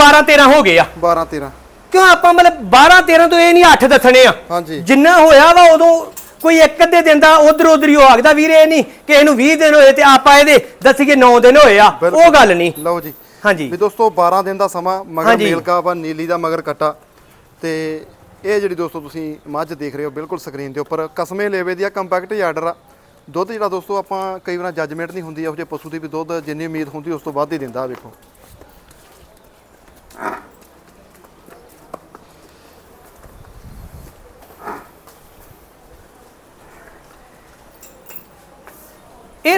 S2: 12 13 ਹੋ ਗਏ ਆ।
S1: 12 13
S2: ਕਿਉਂ ਆਪਾਂ ਮਤਲਬ 12 13 ਤੋਂ ਇਹ ਨਹੀਂ 8 ਦੱਸਣੇ ਆ?
S1: ਹਾਂਜੀ।
S2: ਜਿੰਨਾ ਹੋਇਆ ਵਾ ਉਦੋਂ ਕੋਈ ਇੱਕ ਅੱਧੇ ਦਿਨ ਦਾ ਉਧਰ ਉਧਰ ਹੀ ਹੋ ਆਖਦਾ ਵੀਰੇ ਇਹ ਨਹੀਂ ਕਿ ਇਹਨੂੰ 20 ਦਿਨ ਹੋਏ ਤੇ ਆਪਾਂ ਇਹਦੇ ਦੱਸੀਏ 9 ਦਿਨ ਹੋਏ ਆ। ਉਹ ਗੱਲ ਨਹੀਂ।
S1: ਲਓ ਜੀ।
S2: ਹਾਂਜੀ।
S1: ਵੀ ਦੋਸਤੋ 12 ਦਿਨ ਦਾ ਸਮਾਂ ਮਗਰ। ਮੇਲਕਾ ਵਾ ਨੀਲੀ ਦਾ ਮਗਰ ਕੱਟਾ। ਤੇ ਇਹ ਜਿਹੜੀ ਦੋਸਤੋ ਤੁਸੀਂ ਮੱਝ ਦੇਖ ਰਹੇ ਹੋ ਬਿਲਕੁਲ ਸਕਰੀਨ ਦੇ ਉੱਪਰ। ਕਸਮੇ ਲੇਵੇ ਦੀ ਆ ਕੰਪੈਕਟ ਹੀ ਆਰਡਰ ਆ। ਦੁੱਧ ਜਿਹੜਾ ਦੋਸਤੋ ਆਪਾਂ ਕਈ ਵਾਰ ਜੱਜਮੈਂਟ ਨਹੀਂ ਹੁੰਦੀ ਇਹੋ ਜਿਹੇ ਪਸ਼ੂ ਦੀ ਵੀ ਦੁੱਧ ਜਿੰਨੀ ਉਮੀਦ ਹੁੰਦੀ ਉਸ ਤੋਂ ਵੱਧ ਹੀ ਦਿੰਦਾ ਵੇਖੋ।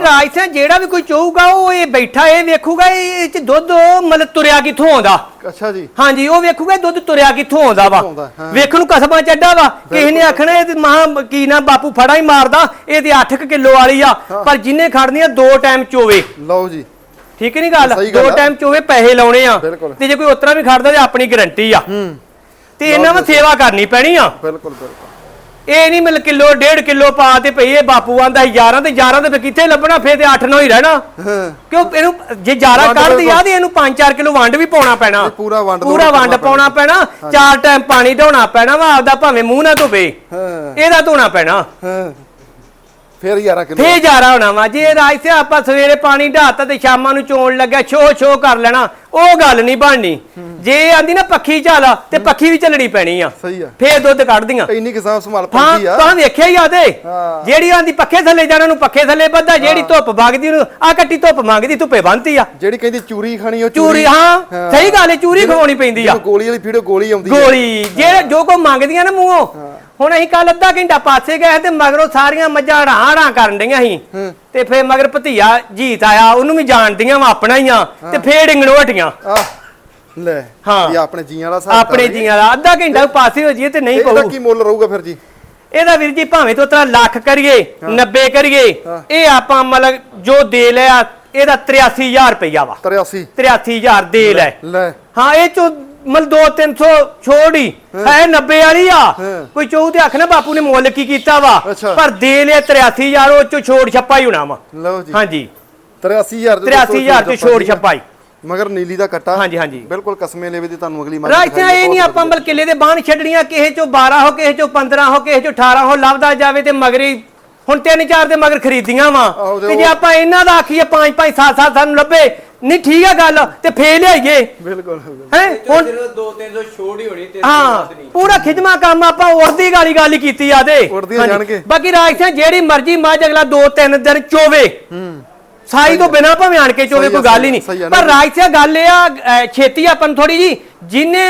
S2: ਰਾਜ ਸਿੰਘ ਜਿਹੜਾ ਵੀ ਕੋਈ ਚਾਹੂਗਾ ਉਹ ਇਹ ਬੈਠਾ ਇਹ ਵੇਖੂਗਾ ਇਹ ਇਹ ਚ ਦੁੱਧ ਮਤਲਬ ਤੁਰਿਆ ਕਿੱਥੋਂ ਆਉਂਦਾ?
S1: ਅੱਛਾ ਜੀ।
S2: ਹਾਂਜੀ ਉਹ ਵੇਖੂਗਾ ਇਹ ਦੁੱਧ ਤੁਰਿਆ ਕਿੱਥੋਂ ਆਉਂਦਾ ਵਾ?
S1: ਕਿੱਥੋਂ ਆਉਂਦਾ, ਹਾਂ।
S2: ਵੇਖਣ ਨੂੰ ਕਸਬਾਂ ਚੱਡਾ ਵਾ। ਕਿਸੇ ਨੇ ਆਖਣਾ ਇਹ ਤੇ ਮਹਾ ਕੀ ਨਾ ਬਾਪੂ ਫੜਾ ਹੀ ਮਾਰਦਾ ਇਹ ਤੇ 8 ਕਿਲੋ ਵਾਲੀ ਆ। ਪਰ ਜਿੰਨੇ ਖੜਨੀ ਆ ਦੋ ਟਾਈਮ ਚੋਵੇ।
S1: ਲਓ ਜੀ।
S2: ਠੀਕ ਨਹੀਂ ਗੱਲ?
S1: ਸਹੀ ਗੱਲ
S2: ਦੋ
S1: ਆ।
S2: ਟਾਈਮ ਚੋਵੇ ਪੈਸੇ ਲਾਉਣੇ ਆ।
S1: ਬਿਲਕੁਲ।
S2: ਤੇ ਜੇ ਕੋਈ ਉਤਰਾ ਵੀ ਖੜਦਾ ਤੇ ਆਪਣੀ ਗਾਰੰਟੀ ਆ।
S1: ਹੂੰ।
S2: ਤੇ ਇਹਨਾਂ ਨੂੰ ਸੇਵਾ ਕਰਨੀ ਪੈਣੀ ਆ।
S1: ਬਿਲਕੁਲ ਬਿਲਕੁਲ।
S2: ਇਹ ਨਹੀਂ ਮਿਲ ਕਿਲੋ ਡੇਢ ਕਿਲੋ ਪਾ ਤੇ ਪਈ ਇਹ ਬਾਪੂ ਆਂਦਾ 11 ਤੇ 11 ਤੇ ਫਿਰ ਕਿੱਥੇ ਲੱਭਣਾ? ਫੇਰ ਤੇ 8 9 ਹੀ ਰਹਿਣਾ।
S1: ਹਾਂ।
S2: ਕਿਉਂ ਇਹਨੂੰ ਜੇ 11
S1: ਵੰਡ
S2: ਕੱਢਦੀ ਆ। ਤੇ ਇਹਨੂੰ 5-4 ਕਿਲੋ ਵੰਡ ਵੀ ਪਾਉਣਾ ਪੈਣਾ।
S1: ਪੂਰਾ ਵੰਡ
S2: ਪੂਰਾ ਵੰਡ ਪਾਉਣਾ ਪੈਣਾ। ਚਾਰ ਟਾਈਮ ਪਾਣੀ ਢੋਣਾ ਪੈਣਾ ਵਾ ਆਪਦਾ ਭਾਵੇਂ ਮੂੰਹ ਨਾ ਧੋਵੇ।
S1: ਹਾਂ।
S2: ਇਹਦਾ ਧੋਣਾ ਪੈਣਾ।
S1: ਹਾਂ। ਫਿਰ 11 ਕਿਲੋ।
S2: ਫੇਰ ਜਾਰਾ ਹੋਣਾ ਵਾ। ਜੇ ਰਾਜ ਸੇ ਆਪਾਂ ਸਵੇਰੇ ਪਾਣੀ ਢਾਤਾ ਤੇ ਸ਼ਾਮਾਂ ਨੂੰ ਚੋਣ ਲੱਗਾ ਛੋ ਛੋ ਕਰ ਲੈਣਾ। ਉਹ ਗੱਲ ਨਹੀਂ ਬਣਨੀ। ਜੇ ਆਂਦੀ ਨਾ ਪੱਖੀ ਚੱਲ ਤੇ ਪੱਖੀ ਵੀ ਚੱਲਣੀ ਪੈਣੀ ਆ।
S1: ਸਹੀ ਆ।
S2: ਫੇਰ ਦੁੱਧ ਕੱਢਦੀਆਂ
S1: ਇੰਨੀ ਕਿਸਾਨ ਸੰਭਾਲ ਪੰਦੀ ਆ।
S2: ਤਾਂ ਵੇਖਿਆ ਹੀ ਆ ਤੇ। ਜਿਹੜੀ ਆਂਦੀ ਪੱਖੇ ਥੱਲੇ ਜਾਣਾ ਨੂੰ ਪੱਖੇ ਥੱਲੇ ਬੱਧਾ ਜਿਹੜੀ ਧੁੱਪ ਵਗਦੀ ਨੂੰ ਆ ਕੱਟੀ ਧੁੱਪ ਮੰਗਦੀ ਧੁੱਪੇ ਬੰਨਤੀ ਆ।
S1: ਜਿਹੜੀ ਕਹਿੰਦੀ ਚੂਰੀ ਖਾਣੀ ਉਹ
S2: ਚੂਰੀ। ਹਾਂ ਸਹੀ ਗੱਲ ਹੈ ਚੂਰੀ ਖਵਾਉਣੀ ਪੈਂਦੀ ਆ।
S1: ਗੋਲੀ ਵਾਲੀ ਫੀਡੋ ਗੋਲੀ ਆਉਂਦੀ ਆ।
S2: ਗੋਲੀ ਜਿਹੜੇ ਜੋ ਕੋ ਮੰਗਦੀਆਂ ਨਾ ਮੂੰਹੋਂ। ਹੁਣ ਅਸੀਂ ਕੱਲ ਅੱਧਾ ਘੰਟਾ ਪਾਸੇ ਗਏ ਤੇ ਮਗਰੋਂ ਸਾਰੀਆਂ ਮੱਝਾਂ ਢਾਂ ਕਰਨ ਡਈਆਂ ਸੀ।
S1: ਹੂੰ।
S2: ਤੇ ਫੇਰ ਮਗਰ ਭਤੀਆ ਜੀਤ ਆਇਆ ਉਹਨੂੰ ਵੀ ਜਾਣਦੀਆਂ ਵਾ ਆਪਣਾ ਹੀ ਆ ਤੇ ਫੇਰ ਡਿੰਗਣੋਂ ਹਟੀਆਂ।
S1: ਲੈ
S2: ਹਾਂ।
S1: ਇਹ ਆਪਣੇ ਜੀਆਂ ਵਾਲਾ ਹਿਸਾਬ
S2: ਆਪਣੇ। ਜੀਆਂ ਦਾ ਅੱਧਾ ਘੰਟਾ ਪਾਸੇ ਹੋ ਜਾਈਏ ਤੇ ਨਹੀਂ
S1: ਇਹਦਾ
S2: ਪਊ।
S1: ਕੀ ਮੁੱਲ ਰਹੂਗਾ ਫਿਰ ਜੀ?
S2: ਇਹਦਾ ਵੀਰ ਜੀ ਭਾਵੇਂ ਤੋਂ ਤਰਾ ਲੱਖ ਕਰੀਏ 90 ਕਰੀਏ
S1: ਹਾਂ।
S2: ਇਹ ਆਪਾਂ ਮਤਲਬ ਜੋ ਦੇ ਲਿਆ ਇਹਦਾ 83000 ਰੁਪਇਆ ਵਾ।
S1: 83
S2: 83000 ਦੇ ਲੈ।
S1: ਲੈ।
S2: ਹਾਂ ਇਹ ਚੋਂ ਮਲ 2-300 ਛੋੜ ਹੀ। ਹੈ। 90 ਵਾਲੀ ਆ। ਕੋਈ ਚੋਊ ਤੇ ਆਖਣਾ ਬਾਪੂ ਨੇ ਮੁੱਲ ਕੀ ਕੀਤਾ ਵਾ। ਪਰ ਦੇ ਲਿਆ 83000 ਉਹ ਚੋਂ ਛੋੜ ਛੱਪਾ ਹੀ ਹੋਣਾ ਵਾ।
S1: ਲਓ ਜੀ।
S2: ਹਾਂਜੀ।
S1: 83000 ਦੇ
S2: 83000 ਤੇ ਛੋੜ ਛੱਪਾ ਹੀ।
S1: ਮਗਰ ਨੀਲੀ ਦਾ ਕੱਟਾ।
S2: ਹਾਂਜੀ, ਹਾਂਜੀ।
S1: ਬਿਲਕੁਲ ਕਸਮੇ ਲੇਵੇ ਦੀ ਤੁਹਾਨੂੰ ਅਗਲੀ ਮਾਰ
S2: ਰਾਜਾ ਇਹ ਨਹੀਂ ਆਪਾਂ ਮਲ ਕਿੱਲੇ ਦੇ ਬਾਣ ਛੱਡਣੀਆਂ ਕਿਸੇ ਚੋਂ 12 ਹੋ ਕਿਸੇ ਚੋਂ 15 ਹੋ ਕਿਸੇ ਚੋਂ 18 ਹੋ ਲੱਭਦਾ ਜਾਵੇ ਤੇ ਮਗਰੀ ਹੁਣ ਤਿੰਨ ਚਾਰ ਦੇ ਮਗਰ ਖਰੀਦੀਆਂ ਵਾ।
S1: ਤੇ
S2: ਜੇ ਆਪਾਂ ਇਹਨਾਂ ਦਾ ਆਖੀਏ 5 5 7 7 ਸਾਨੂੰ ਲੱਭੇ ਨਹੀਂ ਠੀਕ ਆ ਗੱਲ ਤੇ ਫੇਰ ਲਿਆਈਏ।
S1: ਬਿਲਕੁਲ
S2: ਹੈ?
S3: ਹੁਣ ਸਿਰਫ 2-300 ਛੋੜ ਹੀ ਹੋਣੀ ਤੇ
S2: ਹਾਂ ਪੂਰਾ ਖਿਜਮਾ ਕੰਮ ਆਪਾਂ ਉੜਦੀ ਗਾਲੀ ਗੱਲ ਕੀਤੀ ਆ ਤੇ।
S1: ਉੜਦੀਆਂ। ਜਾਣਗੇ।
S2: ਬਾਕੀ ਰਾਜ ਸਿੰਘ ਜਿਹੜੀ ਮਰਜ਼ੀ ਮੱਝ ਅਗਲਾ 2-3 ਦਿਨ ਚੋਵੇ।
S1: ਹੂੰ।
S2: ਸਾਈ ਤੋਂ ਬਿਨਾ ਭਾਵੇਂ ਆਣ ਕੇ ਚੋਵੇ ਕੋਈ ਗੱਲ ਹੀ ਨਹੀਂ। ਪਰ ਰਾਜ ਸਿੰਘ ਗੱਲ ਇਹ ਆ ਛੇਤੀ ਆਪਾਂ ਨੂੰ ਥੋੜੀ ਜੀ ਜਿਨੇ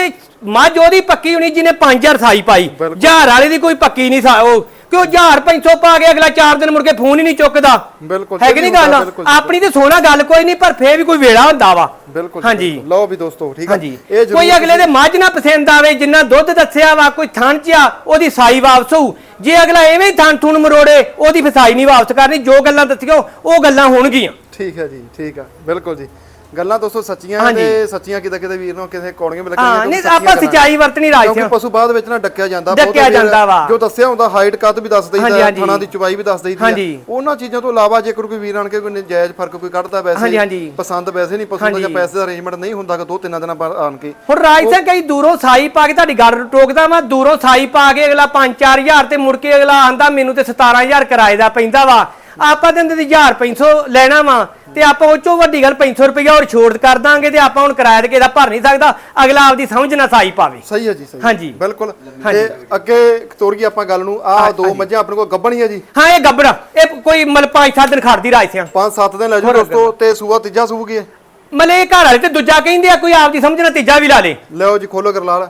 S2: ਮੱਝ ਉਹਦੀ ਪੱਕੀ ਹੋਣੀ ਜਿਹਨੇ 5000 ਸਾਈ ਪਾਈ।
S1: ਬਿਲਕੁਲ।
S2: ਹਜ਼ਾਰ ਵਾਲੇ ਦੀ ਕੋਈ ਪੱਕੀ ਨਹੀਂ ਸਾ ਉਹ ਕਿਉਂ 1500 ਪਾ ਕੇ ਅਗਲਾ 4 ਦਿਨ ਮੁੜ ਕੇ ਫੋਨ ਹੀ ਨਹੀਂ ਚੁੱਕਦਾ।
S1: ਬਿਲਕੁਲ,
S2: ਹੈ ਕਿ ਨਹੀਂ ਗੱਲ। ਆਪਣੀ ਤੇ ਸੋਨਾ ਗੱਲ ਕੋਈ ਨਹੀਂ ਪਰ ਫੇਰ ਵੀ ਕੋਈ ਵੇੜਾ ਹੁੰਦਾ ਵਾ।
S1: ਬਿਲਕੁਲ
S2: ਹਾਂਜੀ।
S1: ਲਓ ਵੀ ਦੋਸਤੋ ਠੀਕ ਇਹ ਜ਼ਰੂਰ
S2: ਕੋਈ ਅਗਲੇ ਦੇ ਮੱਝ ਨਾ ਪਸੰਦ ਆਵੇ ਜਿੰਨਾ ਦੁੱਧ ਦੱਸਿਆ ਵਾ ਕੋਈ ਥਣ ਚ ਆ ਉਹਦੀ ਸਾਈ ਵਾਪਸ ਹੋਊ। ਜੇ ਅਗਲਾ ਐਵੇਂ ਹੀ ਥਣ ਥੁਣ ਮਰੋੜੇ ਉਹਦੀ ਫਸਾਈ ਨਹੀਂ ਵਾਪਸ ਕਰਨੀ ਜੋ ਗੱਲਾਂ ਦੱਸੀਆਂ ਉਹ ਗੱਲਾਂ ਹੋਣਗੀਆਂ।
S1: ਠੀਕ ਹੈ ਜੀ ਠੀਕ ਆ। ਬਿਲਕੁਲ ਜੀ। ਗੱਲਾਂ ਦੋਸਤੋ ਸੱਚੀਆਂ। ਤੇ ਸੱਚੀਆਂ ਕਿਤੇ ਕਿਤੇ ਵੀਰ ਨੂੰ ਕਿਸੇ ਕੌੜੀਆਂ ਵੀ
S2: ਹਾਂ
S1: ਲੱਗਣਗੀਆਂ
S2: ਨਹੀਂ ਆਪਾਂ ਸਚਾਈ ਵਰਤਣੀ ਰਾਜ
S1: ਕਿਉਂਕਿ ਪਸ਼ੂ ਬਾਅਦ ਵਿੱਚ ਨਾ ਡੱਕਿਆ ਜਾਂਦਾ
S2: ਡੱਕਿਆ ਜਾਂਦਾ ਵਾ।
S1: ਜੋ ਦੱਸਿਆ ਹੁੰਦਾ ਹਾਈਟ ਕੱਦ ਵੀ ਦੱਸ ਦਈਦਾ। ਥਣਾ ਦੀ ਚੁਬਾਈ ਵੀ ਦੱਸ ਦਈਦੀ ਉਹਨਾਂ ਚੀਜ਼ਾਂ ਤੋਂ ਇਲਾਵਾ ਜੇਕਰ ਕੋਈ ਵੀਰ ਆਣ ਕੇ ਕੋਈ ਜਾਇਜ਼ ਫ਼ਰਕ ਕੋਈ ਕੱਢਦਾ ਵੈਸੇ
S2: ਹਾਂਜੀ।
S1: ਪਸੰਦ ਵੈਸੇ ਨਹੀਂ ਪਸੰਦ ਜਾਂ
S2: ਹਾਂਜੀ।
S1: ਪੈਸੇ ਦਾ ਅਰੇਂਜਮੈਂਟ ਨਹੀਂ ਹੁੰਦਾ ਕਿ ਦੋ ਤਿੰਨਾਂ ਦਿਨਾਂ ਬਾਅਦ ਆਣ ਕੇ
S2: ਹੁਣ ਰਾਜ ਸਿੰਘ ਕਈ ਦੂਰੋਂ ਸਾਈ ਪਾ ਕੇ ਤੁਹਾਡੀ ਗੱਲ ਟੋਕਦਾ ਮੈਂ ਦੂਰੋਂ ਸਾਈ ਪਾ ਕੇ ਅਗਲਾ 5-4000 ਤੇ ਮੁੜ ਕੇ ਅਗਲਾ ਆਂਦਾ ਮੈਨੂੰ ਤੇ 17000 ਕਿਰਾਏ ਦਾ ਪੈਂਦਾ ਵਾ ਆਪਾਂ ਤੇ ਇਹਦੇ 1500 ਲੈਣਾ ਵਾ ਤੇ ਆਪਾਂ ਉਹ ਚੋਂ ਵੱਡੀ ਗੱਲ 500 ਰੁਪਇਆ ਹੋਰ ਛੋੜ ਕਰ ਦਾਂਗੇ ਤੇ ਆਪਾਂ ਹੁਣ ਕਿਰਾਇਆ ਤੇ ਕਿਹਦਾ ਭਰ ਨਹੀਂ ਸਕਦਾ। ਅਗਲਾ ਆਪਦੀ ਸਮਝ ਨਾਲ ਸਾਈ ਪਾਵੇ।
S1: ਸਹੀ ਹੈ ਜੀ ਸਹੀ
S2: ਹਾਂਜੀ।
S1: ਬਿਲਕੁਲ। ਤੇ ਅੱਗੇ ਤੋਰੀਏ ਆਪਾਂ ਗੱਲ ਨੂੰ ਆਹ ਦੋ ਮੱਝਾਂ ਆਪਣੇ ਕੋਲ ਗੱਭਣੀਆਂ ਜੀ।
S2: ਹਾਂ ਇਹ ਗੱਬੜਾ ਇਹ ਕੋਈ ਮਤਲਬ 5-7 ਦਿਨ ਖੜਦੀ ਰਾਜ
S1: ਪੰਜ ਸੱਤ ਦਿਨ ਲੈ ਜਾਓ ਦੋਸਤੋ ਤੇ ਸੂਆ ਤੀਜਾ ਸੂਗੀ ਹੈ
S2: ਇਹ ਘਰ ਵਾਲੇ ਤੇ ਦੂਜਾ ਕਹਿੰਦੇ ਆ ਕੋਈ ਆਪਦੀ ਸਮਝ ਨਾਲ ਤੀਜਾ ਵੀ ਲਾ ਲੇ।
S1: ਲਓ ਜੀ ਖੋਲੋ ਕਰਲਾਲ।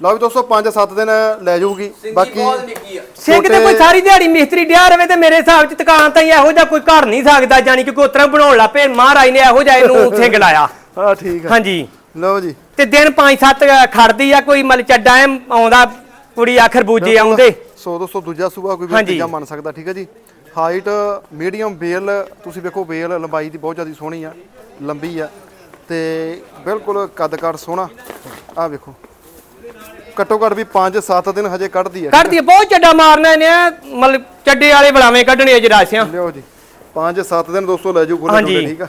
S1: ਲਓ ਵੀ ਦੋਸਤੋ ਪੰਜ ਸੱਤ ਦਿਨ ਲੈ ਜਾਊਗੀ।
S3: ਬਾਕੀ
S1: ਬਾਕੀ
S3: ਬਹੁਤ ਨਿੱਕੀ ਆ।
S2: ਸਿੰਘ ਤੇ ਕੋਈ ਸਾਰੀ ਦਿਹਾੜੀ ਮਿਸਤਰੀ ਡਿਆ ਰਵੇ ਤੇ ਮੇਰੇ ਹਿਸਾਬ ਚ ਦੁਕਾਨ ਤਾਂ ਇਹੋ ਜਿਹਾ ਕੋਈ ਘਰ ਨਹੀਂ ਸਕਦਾ ਜਾਨੀ ਕਿ ਕੋਈ ਉਤਰਾ ਬਣਾਉਣ ਲੱਪੇ ਮਹਾਰਾਜ ਨੇ ਇਹੋ ਜਿਹਾ ਇਹਨੂੰ ਸਿੰਘ ਲਾਇਆ।
S1: ਹਾਂ ਠੀਕ ਹੈ
S2: ਹਾਂਜੀ।
S1: ਲਓ ਜੀ।
S2: ਤੇ ਦਿਨ 5-7 ਖੜਦੀ ਆ ਕੋਈ ਮਲ ਚੱਡਾ ਐ ਆਉਂਦਾ ਕੁੜੀ ਆਖਰ ਬੂਜੇ ਆਉਂਦੇ।
S1: ਸੋ ਦੋਸਤੋ ਦੂਜਾ ਸੂਆ ਕੋਈ ਵੀ। ਤੀਜਾ ਮੰਨ ਸਕਦਾ ਠੀਕ ਹੈ ਜੀ। ਹਾਈਟ ਮੀਡੀਅਮ ਵੇਲ ਤੁਸੀਂ ਵੇਖੋ ਵੇਲ ਲੰਬਾਈ ਦੀ ਬਹੁਤ ਜ਼ਿਆਦਾ ਸੋਹਣੀ ਆ ਲੰਬੀ ਆ। ਤੇ ਬਿਲਕੁਲ ਕੱਦ ਕੱਦ ਸੋਹਣਾ। ਆ ਵੇਖੋ। ਘੱਟੋ ਘੱਟ ਵੀ 5-7 ਦਿਨ ਹਜੇ ਕੱਢਦੀ ਆ
S2: ਕੱਢਦੀ ਆ, ਬਹੁਤ ਚੱਡਾ ਮਾਰਨਾ ਇਹਨੇ ਮਤਲਬ ਚੱਡੇ ਵਾਲੇ ਬਲਾਵੇਂ ਕੱਢਣੇ ਅਜ ਰਾਸਿਆਂ
S1: ਲਿਓ ਜੀ 5-7 ਦਿਨ ਦੋਸਤੋ ਲੈ ਜਾਓ ਖੋਲੇ
S2: ਹਾਂਜੀ।
S1: ਠੀਕ ਆ।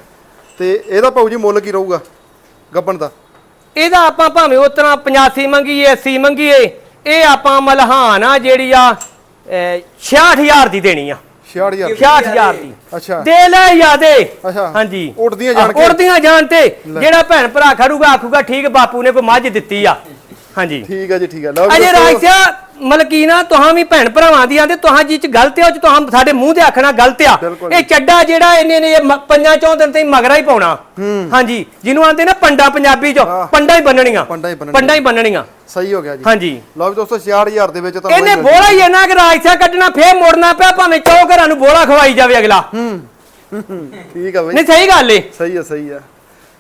S1: ਤੇ ਇਹਦਾ ਭਾਊ ਜੀ ਮੁੱਲ ਕੀ ਰਹੂਗਾ ਗੱਬਣ ਦਾ?
S2: ਇਹਦਾ ਆਪਾਂ ਭਾਵੇਂ ਉਸ ਤਰ੍ਹਾਂ 85 ਮੰਗੀਏ 80 ਮੰਗੀਏ ਇਹ ਆਪਾਂ ਮਲਹਾਨ ਆ ਜਿਹੜੀ ਆ 66000 ਦੀ ਦੇਣੀ ਆ।
S1: 66000
S2: 66000 ਦੀ।
S1: ਅੱਛਾ।
S2: ਦੇ ਲੈ ਯਾਦੇ
S1: ਅੱਛਾ।
S2: ਹਾਂਜੀ।
S1: ਉੱਡਦੀਆਂ ਜਾਣ ਕੇ।
S2: ਉੜਦੀਆਂ ਜਾਣ ਤੇ ਜਿਹੜਾ ਭੈਣ ਭਰਾ ਖੜੂਗਾ ਆਖੂਗਾ ਠੀਕ ਬਾਪੂ ਨੇ ਕੋਈ ਮੱਝ ਦਿੱਤੀ ਆ। ਹਾਂਜੀ।
S1: ਠੀਕ ਹੈ ਜੀ ਠੀਕ ਹੈ। ਲਓ ਜੀ
S2: ਅਜੇ
S1: ਦੋਸਤੋ,
S2: ਰਾਜਿਆ ਮਲਕੀਨਾ ਤੁਹਾਂ ਵੀ ਭੈਣ ਭਰਾਵਾਂ ਦੀਆਂ ਤੇ ਤੁਹਾਂ ਜੀ ਚ ਗਲਤ ਉਹ ਚ ਤੁਹਾਂ ਸਾਡੇ ਮੂੰਹ ਤੇ ਆਖਣਾ ਗਲਤ ਆ। ਇਹ ਚੱਡਾ ਜਿਹੜਾ ਇਹਨੇ ਨੇ ਪੰਜਾਂ ਚੋਂ ਦਿਨ ਤੇ ਹੀ ਮਗਰਾ ਹੀ ਪਾਉਣਾ। ਹਾਂਜੀ ਜਿਹਨੂੰ ਆਂਦੇ ਨਾ ਪੰਡਾ ਪੰਜਾਬੀ ਚ
S1: ਹਾਂ।
S2: ਪੰਡਾ ਹੀ ਬੰਨਣੀਆਂ।
S1: ਪੰਡਾਂ ਹੀ ਬੰਨਣੀਆਂ।
S2: ਹੀ
S1: ਸਹੀ ਹੋ ਗਿਆ ਜੀ।
S2: ਹਾਂਜੀ।
S1: ਲਓ ਵੀ ਦੋਸਤੋ 66000 ਦੇ ਵਿੱਚ ਤੁਹਾਨੂੰ
S2: ਇਹਨੇ ਬੋਲਾ ਹੀ ਇਹਨਾਂ ਕਿ ਰਾਜਸਾ ਕੱਢਣਾ ਫੇਰ ਮੁੜਨਾ ਪਿਆ ਭਾਵੇਂ ਚੌ ਘਰਾਂ ਨੂੰ ਬੋਲਾ ਖਵਾਈ ਜਾਵੇ ਅਗਲਾ।
S1: ਹੂੰ। ਠੀਕ ਆ ਬਈ।
S2: ਨਹੀਂ ਸਹੀ ਗੱਲ ਏ।
S1: ਸਹੀ ਆ ਸਹੀ ਆ।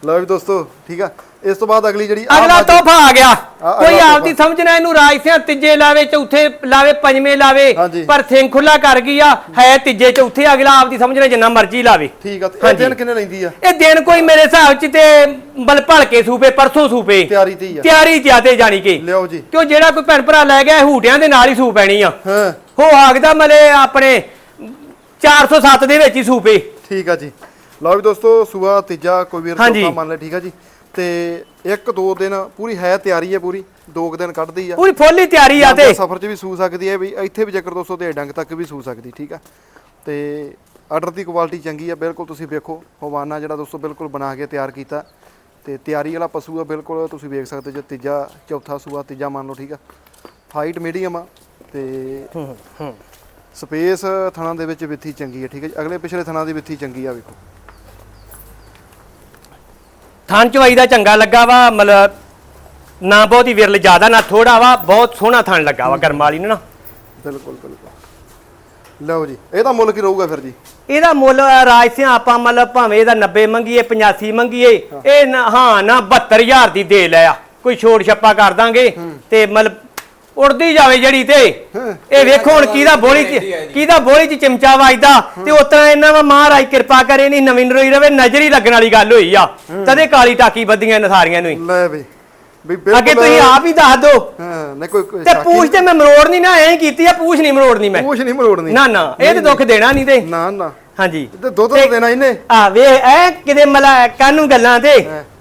S1: ਲਓ ਵੀ ਦੋਸਤੋ ਠੀਕ ਆ। ਇਸ ਤੋਂ ਬਾਅਦ ਅਗਲੀ ਜਿਹੜੀ
S2: ਅਗਲਾ ਤੋਹਫਾ ਆ ਗਿਆ। ਕੋਈ। ਆਪਦੀ ਸਮਝਣਾ ਇਹਨੂੰ ਰਾਜਸਿਆਂ ਤੀਜੇ ਲਾਵੇ ਚੌਥੇ ਲਾਵੇ ਪੰਜਵੇਂ ਲਾਵੇ। ਪਰ ਸਿੰਘ ਖੁੱਲਾ ਕਰ ਗਈ ਆ ਹੈ ਤੀਜੇ ਚੌਥੇ ਅਗਲਾ ਆਪਦੀ ਸਮਝਣਾ ਜਿੰਨਾ ਮਰਜ਼ੀ ਲਾਵੇ।
S1: ਠੀਕ ਆ ਤੇ। ਦਿਨ ਕਿੰਨੇ ਲੈਂਦੀ ਆ?
S2: ਇਹ ਦਿਨ ਕੋਈ ਮੇਰੇ ਹਿਸਾਬ ਚ ਤੇ ਬਲ ਭਲਕੇ ਸੂਪੇ ਪਰਸੋਂ ਸੂਪੇ।
S1: ਤਿਆਰੀ ਤੇ ਆ।
S2: ਤਿਆਰੀ ਜਿਆਦੇ ਜਾਣੀ ਕਿ।
S1: ਲਿਓ ਜੀ।
S2: ਕਿਉਂ ਜਿਹੜਾ ਕੋਈ ਭੈਣ ਭਰਾ ਲੈ ਗਿਆ ਹੂਟਿਆਂ ਦੇ ਨਾਲ ਹੀ ਸੂ ਪੈਣੀ ਆ।
S1: ਹਾਂ।
S2: ਹੋ ਆਗਦਾ ਮਲੇ ਆਪਣੇ 407 ਦੇ ਵਿੱਚ ਹੀ ਸੂਪੇ।
S1: ਠੀਕ ਆ ਜੀ। ਲਓ ਵੀ ਦੋਸਤੋ ਸੂਆ ਤੀਜਾ ਕੋਈ ਵੀਰ। ਚੌਥਾ ਮੰਨ ਲੈ ਠੀਕ ਆ ਜੀ। ਤੇ ਇੱਕ ਦੋ ਦਿਨ ਪੂਰੀ ਹੈ ਤਿਆਰੀ ਹੈ ਪੂਰੀ ਦੋ ਕੁ ਦਿਨ ਕੱਢਦੀ ਆ।
S2: ਪੂਰੀ ਫੁੱਲ ਤਿਆਰੀ ਆ ਤੇ।
S1: ਸਫਰ 'ਚ ਵੀ ਸੂ ਸਕਦੀ ਹੈ ਵੀ ਇੱਥੇ ਵੀ ਜੇਕਰ ਦੋਸਤੋ ਤੇ ਡੰਗ ਤੱਕ ਵੀ ਸੂ ਸਕਦੀ ਠੀਕ ਆ। ਤੇ ਆਰਡਰ ਦੀ ਕੁਆਲਿਟੀ ਚੰਗੀ ਆ ਬਿਲਕੁਲ ਤੁਸੀਂ ਵੇਖੋ ਹਵਾਨਾ ਜਿਹੜਾ ਦੋਸਤੋ ਬਿਲਕੁਲ ਬਣਾ ਕੇ ਤਿਆਰ ਕੀਤਾ। ਤੇ ਤਿਆਰੀ ਵਾਲਾ ਪਸ਼ੂ ਆ ਬਿਲਕੁਲ ਤੁਸੀਂ ਵੇਖ ਸਕਦੇ ਜੇ ਤੀਜਾ ਚੌਥਾ ਸੂਆ ਤੀਜਾ ਮੰਨ ਲਓ ਠੀਕ ਆ। ਹਾਈਟ ਮੀਡੀਅਮ ਆ ਤੇ ਸਪੇਸ ਥਣਾ ਦੇ ਵਿੱਚ ਵਿੱਥੀ ਚੰਗੀ ਹੈ ਠੀਕ ਹੈ ਜੀ। ਅਗਲੇ ਪਿਛਲੇ ਥਣਾ ਦੀ ਵਿੱਥੀ ਚੰਗੀ ਆ ਵੇਖੋ।
S2: ਥਣ ਚਵਾਈ ਦਾ ਚੰਗਾ ਲੱਗਾ ਵਾ ਮਤਲਬ ਨਾ ਬਹੁਤ ਹੀ ਵਿਰਲ ਜ਼ਿਆਦਾ ਨਾ ਥੋੜਾ ਵਾ ਬਹੁਤ ਸੋਹਣਾ ਥਣ ਲੱਗਾ ਵਾ ਕਰਮ ਵਾਲੀ ਨੂੰ ਨਾ।
S1: ਬਿਲਕੁਲ ਬਿਲਕੁਲ। ਲਓ ਜੀ ਇਹਦਾ ਮੁੱਲ ਕੀ ਰਹੂਗਾ ਫਿਰ ਜੀ?
S2: ਇਹਦਾ ਮੁੱਲ ਰਾਜ ਸਿਆਂ ਆਪਾਂ ਮਤਲਬ ਭਾਵੇਂ ਇਹਦਾ 90 ਮੰਗੀਏ 85 ਮੰਗੀਏ ਇਹ ਨਾ- ਹਾਂ ਨਾ 72000 ਦੀ ਦੇ ਲਿਆ। ਕੋਈ ਛੋੜ ਛੱਪਾ ਕਰ ਦਾਂਗੇ ਤੇ ਮਤਲਬ ਉੜਦੀ ਜਾਵੇ ਜਿਹੜੀ ਤੇ। ਇਹ ਵੇਖੋ ਹੁਣ ਕਿਹਦਾ ਬੋਲੀ ਚ ਕਿਹਦਾ ਬੋਲੀ ਚ ਚਮਚਾ ਵੱਜਦਾ। ਤੇ ਉਤਰਾ ਇਹਨਾਂ ਵਾ ਮਹਾਰਾਜ ਕਿਰਪਾ ਕਰੇ ਨਹੀਂ ਨਵੀਂ ਨਰੋਈ ਰਵੇ ਨਜ਼ਰ ਹੀ ਲੱਗਣ ਵਾਲੀ ਗੱਲ ਹੋਈ ਆ। ਤਦੇ ਕਾਲੀ ਟਾਕੀ ਬੱਦੀਆਂ ਇਹਨਾਂ ਸਾਰੀਆਂ ਨੂੰ ਹੀ।
S1: ਲੈ ਬਈ ਵੀ
S2: ਅੱਗੇ ਤੁਸੀਂ ਆਪ ਹੀ ਦੱਸ ਦਿਓ।
S1: ਹਾਂ ਨਹੀਂ ਕੋਈ
S2: ਤੇ ਪੂਛ ਤੇ ਮੈਂ ਮਰੋੜਨੀ ਨਾ ਐਂ ਕੀਤੀ ਆ ਪੂਛ ਨਹੀਂ ਮਰੋੜਨੀ ਮੈਂ।
S1: ਪੂਛ ਨਹੀਂ ਮਰੋੜਨੀ।
S2: ਨਾ ਨਾ ਇਹ ਤੇ ਦੁੱਖ ਦੇਣਾ ਨਹੀਂ ਤੇ।
S1: ਨਾ ਨਾ।
S2: ਹਾਂਜੀ।
S1: ਤੇ ਦੁੱਧ ਤਾਂ ਦੇਣਾ ਇਹਨੇ
S2: ਆ ਵੇ ਐ ਕਿਤੇ ਮਲਾ ਕਾਨੂੰ ਗੱਲਾਂ ਤੇ।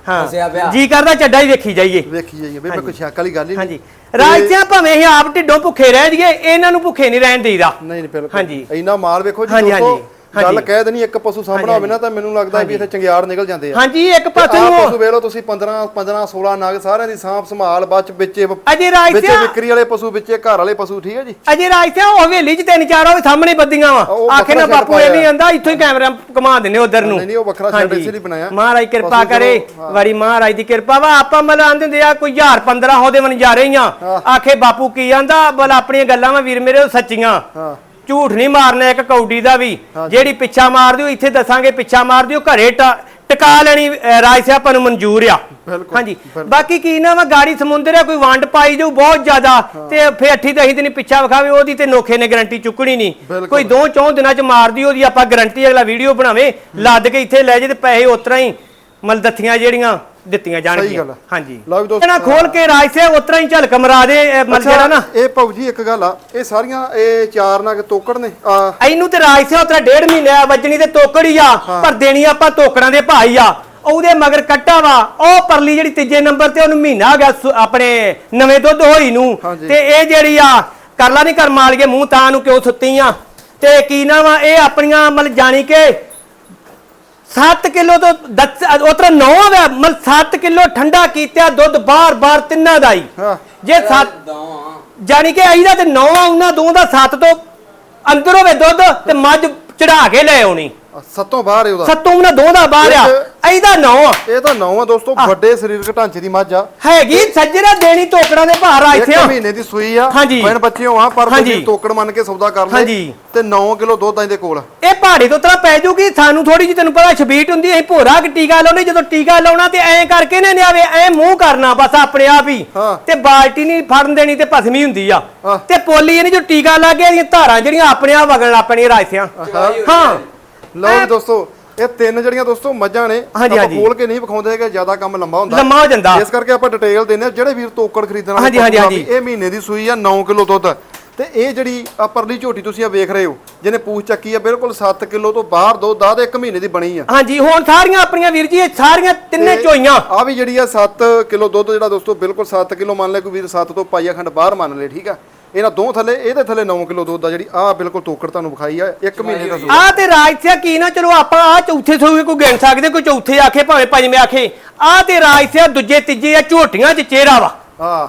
S3: ਹੱਸਿਆ
S2: ਹਾਂ
S3: ਪਿਆ।
S2: ਜੀ ਕਰਦਾ ਚੱਡਾ ਹੀ ਵੇਖੀ ਜਾਈਏ।
S1: ਵੇਖੀ ਜਾਈਏ। ਬਈ ਮੈਂ ਕੋਈ ਸ਼ੱਕ ਵਾਲੀ ਗੱਲ ਹੀ
S2: ਹਾਂਜੀ।
S1: ਤੇ-
S2: ਰਾਜਿਆਂ ਭਾਵੇਂ ਇਹ ਆਪ ਢਿੱਡੋਂ ਭੁੱਖੇ ਰਹਿ ਜੀਏ ਇਹਨਾਂ ਨੂੰ ਭੁੱਖੇ ਨਹੀਂ ਰਹਿਣ ਦੇਈਦਾ।
S1: ਨਹੀਂ ਨਹੀਂ ਬਿਲਕੁਲ।
S2: ਹਾਂਜੀ।
S1: ਇੰਨਾ ਮਾਲ ਵੇਖੋ ਜੀ
S2: ਹਾਂਜੀ, ਹਾਂਜੀ,
S1: ਗੱਲ। ਕਹਿ ਦੇਣੀ ਇੱਕ ਪਸ਼ੂ ਸਾਹਮਣਾ ਹੋਵੇ ਨਾ ਤਾਂ ਮੈਨੂੰ ਲੱਗਦਾ ਵੀ ਇੱਥੇ ਚੰਗਿਆੜ ਨਿਕਲ ਜਾਂਦੇ ਆ।
S2: ਹਾਂਜੀ ਇੱਕ ਪਾਸੇ ਨੂੰ
S1: ਪਸ਼ੂ ਵੇਖ ਲਓ ਤੁਸੀਂ 15 15 16 ਨਗ ਸਾਰਿਆਂ ਦੀ ਸਾਂਭ ਸੰਭਾਲ ਬਚ ਵਿੱਚੇ
S2: ਅਜੇ
S1: ਵਿੱਚੇ
S2: ਰਾਜਿਆਂ
S1: ਵਿਕਰੀ ਵਾਲੇ ਪਸ਼ੂ ਵਿੱਚੇ ਘਰ ਵਾਲੇ ਪਸ਼ੂ ਠੀਕ ਹੈ ਜੀ?
S2: ਅਜੇ ਰਾਜਿਆਂ ਉਹ ਹਵੇਲੀ 'ਚ ਤਿੰਨ ਚਾਰ ਉਹ ਸਾਹਮਣੇ ਬੱਦੀਆਂ ਵਾ। ਆਖੇ ਨਾ ਬਾਪੂ ਇਹ ਨਹੀਂ ਆਂਦਾ ਇੱਥੋਂ ਹੀ ਕੈਮਰਾ ਘੁਮਾ ਦਿੰਨੇ ਉਧਰ ਨੂੰ।
S1: ਨਹੀਂ, ਨਹੀਂ, ਉਹ ਵੱਖਰਾ ਸ਼ੈੱਡ। ਇਸੇ ਲਈ ਬਣਾਇਆ।
S2: ਮਹਾਰਾਜ ਕਿਰਪਾ ਕਰੇ। ਵਾਰੀ ਮਹਾਰਾਜ ਦੀ ਕਿਰਪਾ ਵਾ ਆਪਾਂ ਮਲ ਆਂਦੇ ਆ ਕੋਈ 1000 15 ਉਹਦੇ ਮਨ ਜਾ ਰਹੀ ਆ। ਆਖੇ ਬਾਪੂ ਕੀ ਆਂਦਾ ਬਲ ਆਪਣੀਆਂ ਗੱਲਾਂ ਵਾ ਵੀਰ ਮੇਰੇ ਉਹ ਸੱਚੀਆਂ। ਝੂਠ ਨਹੀਂ ਮਾਰਨਾ ਇੱਕ ਕੌਡੀ ਦਾ ਵੀ। ਜਿਹੜੀ ਪਿੱਛਾ ਮਾਰ ਦਿਓ ਇੱਥੇ ਦੱਸਾਂਗੇ ਪਿੱਛਾ ਮਾਰ ਦਿਓ ਘਰੇ ਟਿਕਾ ਲੈਣੀ ਰਾਜ ਸਾਹਿਬ ਆਪਾਂ ਨੂੰ ਮਨਜ਼ੂਰ ਆ ਹਾਂਜੀ। ਬਾਕੀ ਕੀ ਨਾ ਵਾ ਗਾੜੀ ਸਮੁੰਦਰ ਆ ਕੋਈ ਵੰਡ ਪਾਈ ਜਾਊ ਬਹੁਤ ਜ਼ਿਆਦਾ ਤੇ ਫੇਰ ਅੱਠੀ ਦਹੀਂ ਦਿਨ ਪਿੱਛਾ ਵਿਖਾਵੇ ਉਹਦੀ ਤੇ ਨੋਖੇ ਨੇ ਗਾਰੰਟੀ ਚੁੱਕਣੀ ਨਹੀਂ। ਕੋਈ ਦੋ ਚੌਂ ਦਿਨਾਂ ਚ ਮਾਰਦੀ ਉਹਦੀ ਆਪਾਂ ਗਾਰੰਟੀ ਅਗਲਾ ਵੀਡੀਓ ਬਣਾਵੇ ਲੱਦ ਕੇ ਇੱਥੇ ਲੈ ਜੇ ਤੇ ਪੈਸੇ ਉਤਰਾ ਹੀ ਮਲਦੱਥੀਆਂ ਜਿਹੜੀਆਂ ਦਿੱਤੀਆਂ ਜਾਣਗੀਆਂ।
S1: ਗੱਲ ਆ।
S2: ਹਾਂਜੀ।
S1: ਲਓ ਵੀ ਦੋਸਤੋ,
S2: ਇਹਨਾਂ ਖੋਲ ਕੇ ਰਾਜ ਸਾਹਿਬ ਉਤਰਾ ਹੀ ਝਲਕ ਮਰਾ ਦੇ ਇਹ ਮਲ ਜਿਹੜਾ ਨਾ।
S1: ਇਹ ਭਾਊ ਜੀ ਇੱਕ ਗੱਲ ਆ। ਇਹ ਸਾਰੀਆਂ ਇਹ ਚਾਰ ਨਗ ਤੋਕੜ ਨੇ ਆ।
S2: ਇਹਨੂੰ ਤੇ ਰਾਜ ਸਿਆ ਉਤਰਾ ਡੇਢ ਮਹੀਨੇ ਆ ਵੱਜਣੀ ਤੇ ਤੋਕੜ ਹੀ ਆ ਪਰ ਦੇਣੀ ਆਪਾਂ ਤੋਕੜਾਂ ਦੇ ਭਾਈ ਆ। ਉਹਦੇ ਮਗਰ ਕੱਟਾ ਵਾ ਉਹ ਪਰਲੀ ਜਿਹੜੀ ਤੀਜੇ ਨੰਬਰ ਤੇ ਉਹਨੂੰ ਮਹੀਨਾ ਹੋ ਗਿਆ ਸੁ- ਆਪਣੇ ਨਵੇਂ ਦੁੱਧ ਹੋਈ ਨੂੰ।
S1: ਹਾਂਜੀ।
S2: ਤੇ ਇਹ ਜਿਹੜੀ ਆ ਕਰ ਲਾ ਨਹੀਂ ਕਰ ਮਾਲੀਏ ਮੂੰਹ ਤਾਂ ਨੂੰ ਕਿਉਂ ਸੁੱਤੀ ਆ। ਤੇ ਕੀ ਨਾ ਵਾ ਇਹ ਆਪਣੀਆਂ ਮਤਲਬ ਜਾਣੀ ਕਿ 7 ਕਿਲੋ ਤੋਂ ਉਤਰਾ 9 ਵਾ ਮਤਲਬ 7 ਕਿਲੋ ਠੰਡਾ ਕੀਤਿਆ ਦੁੱਧ ਬਾਰ-ਬਾਰ ਤਿੰਨਾਂ ਦਾ ਹੀ।
S1: ਹਾਂ।
S2: ਜੇ 7
S3: ਦੋਵਾਂ
S2: ਜਾਣੀ ਕਿ ਇਹਦਾ ਤੇ 9 ਉਹਨਾਂ ਦੋ ਦਾ 7 ਤੋਂ ਅੰਦਰ ਹੋਵੇ ਦੁੱਧ ਤੇ ਮੱਝ ਚੜਾ ਕੇ ਲੈ ਆਉਣੀ।
S1: ਸੱਤੋਂ ਬਾਹਰ ਹੈ ਉਹਦਾ।
S2: ਸੱਤੋਂ ਉਹਨਾਂ ਦੋ ਦਾ ਬਾਹਰ ਆ। ਇਹਦਾ 9 ਆ।
S1: ਇਹ ਤਾਂ ਨੌ ਆ ਦੋਸਤੋ ਵੱਡੇ ਸਰੀਰਕ ਢਾਂਚੇ ਦੀ ਮੱਝ ਆ।
S2: ਹੈਗੀ ਸੱਜਣਾ ਦੇਣੀ ਟੋਕੜਾਂ ਦੇ ਭਾਰ ਆ
S1: ਇੱਕ
S2: ਇੱਥੇ ਆ।
S1: ਮਹੀਨੇ ਦੀ ਸੂਈ ਆ। ਪੈਣ ਬੱਚਿਓ ਆ ਪਰ। ਤੁਸੀਂ ਤੋਕੜ ਮੰਨ ਕੇ ਸੌਦਾ ਕਰ ਲੈ।
S2: ਹਾਂਜੀ।
S1: ਤੇ 9 ਕਿਲੋ ਦੁੱਧ ਇਹਦੇ ਕੋਲ
S2: ਇਹ ਪਹਾੜੀ ਤੋਂ ਤਰਾ ਪੈ ਜੂਗੀ ਸਾਨੂੰ ਥੋੜੀ ਜਿਹੀ ਤੈਨੂੰ ਪਤਾ ਛਬੀਟ ਹੁੰਦੀ ਐ ਭੋਰਾ ਕਿ ਟੀਕਾ ਲਾਉਣੇ ਜਦੋਂ ਟੀਕਾ ਲਾਉਣਾ ਤੇ ਐਂ ਕਰਕੇ ਨੇ ਨਿਆਵੇ ਐਂ ਮੂੰਹ ਕਰਨਾ ਬਸ ਆਪਣੇ ਆਪ ਹੀ। ਤੇ ਬਾਲਟੀ ਨਹੀਂ ਫੜਨ ਦੇਣੀ ਤੇ ਭਸਮੀ ਹੁੰਦੀ ਆ। ਤੇ ਪੋਲੀ ਇਹਨੇ ਜੋ ਟੀਕਾ ਲੱਗ ਗਿਆ ਇਹਦੀਆਂ ਧਾਰਾਂ ਜਿਹੜੀਆਂ ਆਪਣੇ ਆਪ ਵਗਣ ਲੱਪਣੀਆਂ ਰਾਜਸਿਆਂ ਹਾਂ।
S1: ਲਓ ਜੀ ਦੋਸਤੋ ਇਹ ਤਿੰਨ ਜਿਹੜੀਆਂ ਦੋਸਤੋ ਮੱਝਾਂ ਨੇ ਆਪਾਂ। ਖੋਲ ਕੇ ਨਹੀਂ ਵਿਖਾਉਂਦੇ ਹੈਗੇ ਜ਼ਿਆਦਾ ਕੰਮ ਲੰਬਾ ਹੁੰਦਾ।
S2: ਲੰਮਾ ਹੋ ਜਾਂਦਾ।
S1: ਇਸ ਕਰਕੇ ਆਪਾਂ ਡਿਟੇਲ ਦਿੰਦੇ ਹਾਂ ਜਿਹੜੇ ਵੀਰ ਤੋਕੜ ਖਰੀਦਣ
S2: ਹਾਂਜੀ, ਹਾਂਜੀ,
S1: ਆ
S2: ਹਾਂਜੀ।
S1: ਇਹ ਮਹੀਨੇ ਦੀ ਸੂਈ ਆ 9 ਕਿਲੋ ਦੁੱਧ। ਤੇ ਇਹ ਜਿਹੜੀ ਆ ਪਰਲੀ ਝੋਟੀ ਤੁਸੀਂ ਆ ਵੇਖ ਰਹੇ ਹੋ ਜਿਹਨੇ ਪੂਛ ਚੱਕੀ ਆ ਬਿਲਕੁਲ 7 ਕਿਲੋ ਤੋਂ ਬਾਹਰ ਦੁੱਧ ਆ ਤੇ 1 ਮਹੀਨੇ ਦੀ ਬਣੀ ਆ।
S2: ਹਾਂਜੀ ਹੁਣ ਸਾਰੀਆਂ ਆਪਣੀਆਂ ਵੀਰ ਜੀ ਇਹ ਸਾਰੀਆਂ ਤਿੰਨੇ ਝੋਈਆਂ।
S1: ਆ ਵੀ ਜਿਹੜੀ ਆ 7 ਕਿਲੋ ਦੁੱਧ ਜਿਹੜਾ ਦੋਸਤੋ ਬਿਲਕੁਲ 7 ਕਿਲੋ ਮੰਨ ਲੈ ਕੋਈ ਵੀਰ 7 ਤੋਂ ਪਾਈਆ ਖੰਡ ਬਾਹਰ ਮੰਨ ਲੈ ਠੀਕ ਆ? ਇਹਨਾਂ ਦੋ ਥੱਲੇ ਇਹਦੇ ਥੱਲੇ 9 ਕਿਲੋ ਦੁੱਧ ਆ ਜਿਹੜੀ ਆ ਬਿਲਕੁਲ ਤੋਕੜ ਤੁਹਾਨੂੰ ਵਿਖਾਈ ਆ 1 ਮਹੀਨੇ ਦਾ ਸੂਆ
S2: ਆ ਤੇ ਰਾਜਸਿਆ ਕੀ ਨਾ ਚਲੋ ਆਪਾਂ ਆ ਚੌਥੇ ਸੂਏ ਕੋਈ ਗਿਣ ਸਕਦੇ ਕੋਈ ਚੌਥੇ ਆਖੇ ਭਾਵੇਂ ਪੰਜਵੇਂ ਆਖੇ। ਆ ਤੇ ਰਾਜਸਿਆ ਦੂਜੇ ਤੀਜੇ ਆ ਝੋਟੀਆਂ 'ਚ ਚਿਹਰਾ ਵਾ।
S1: ਆ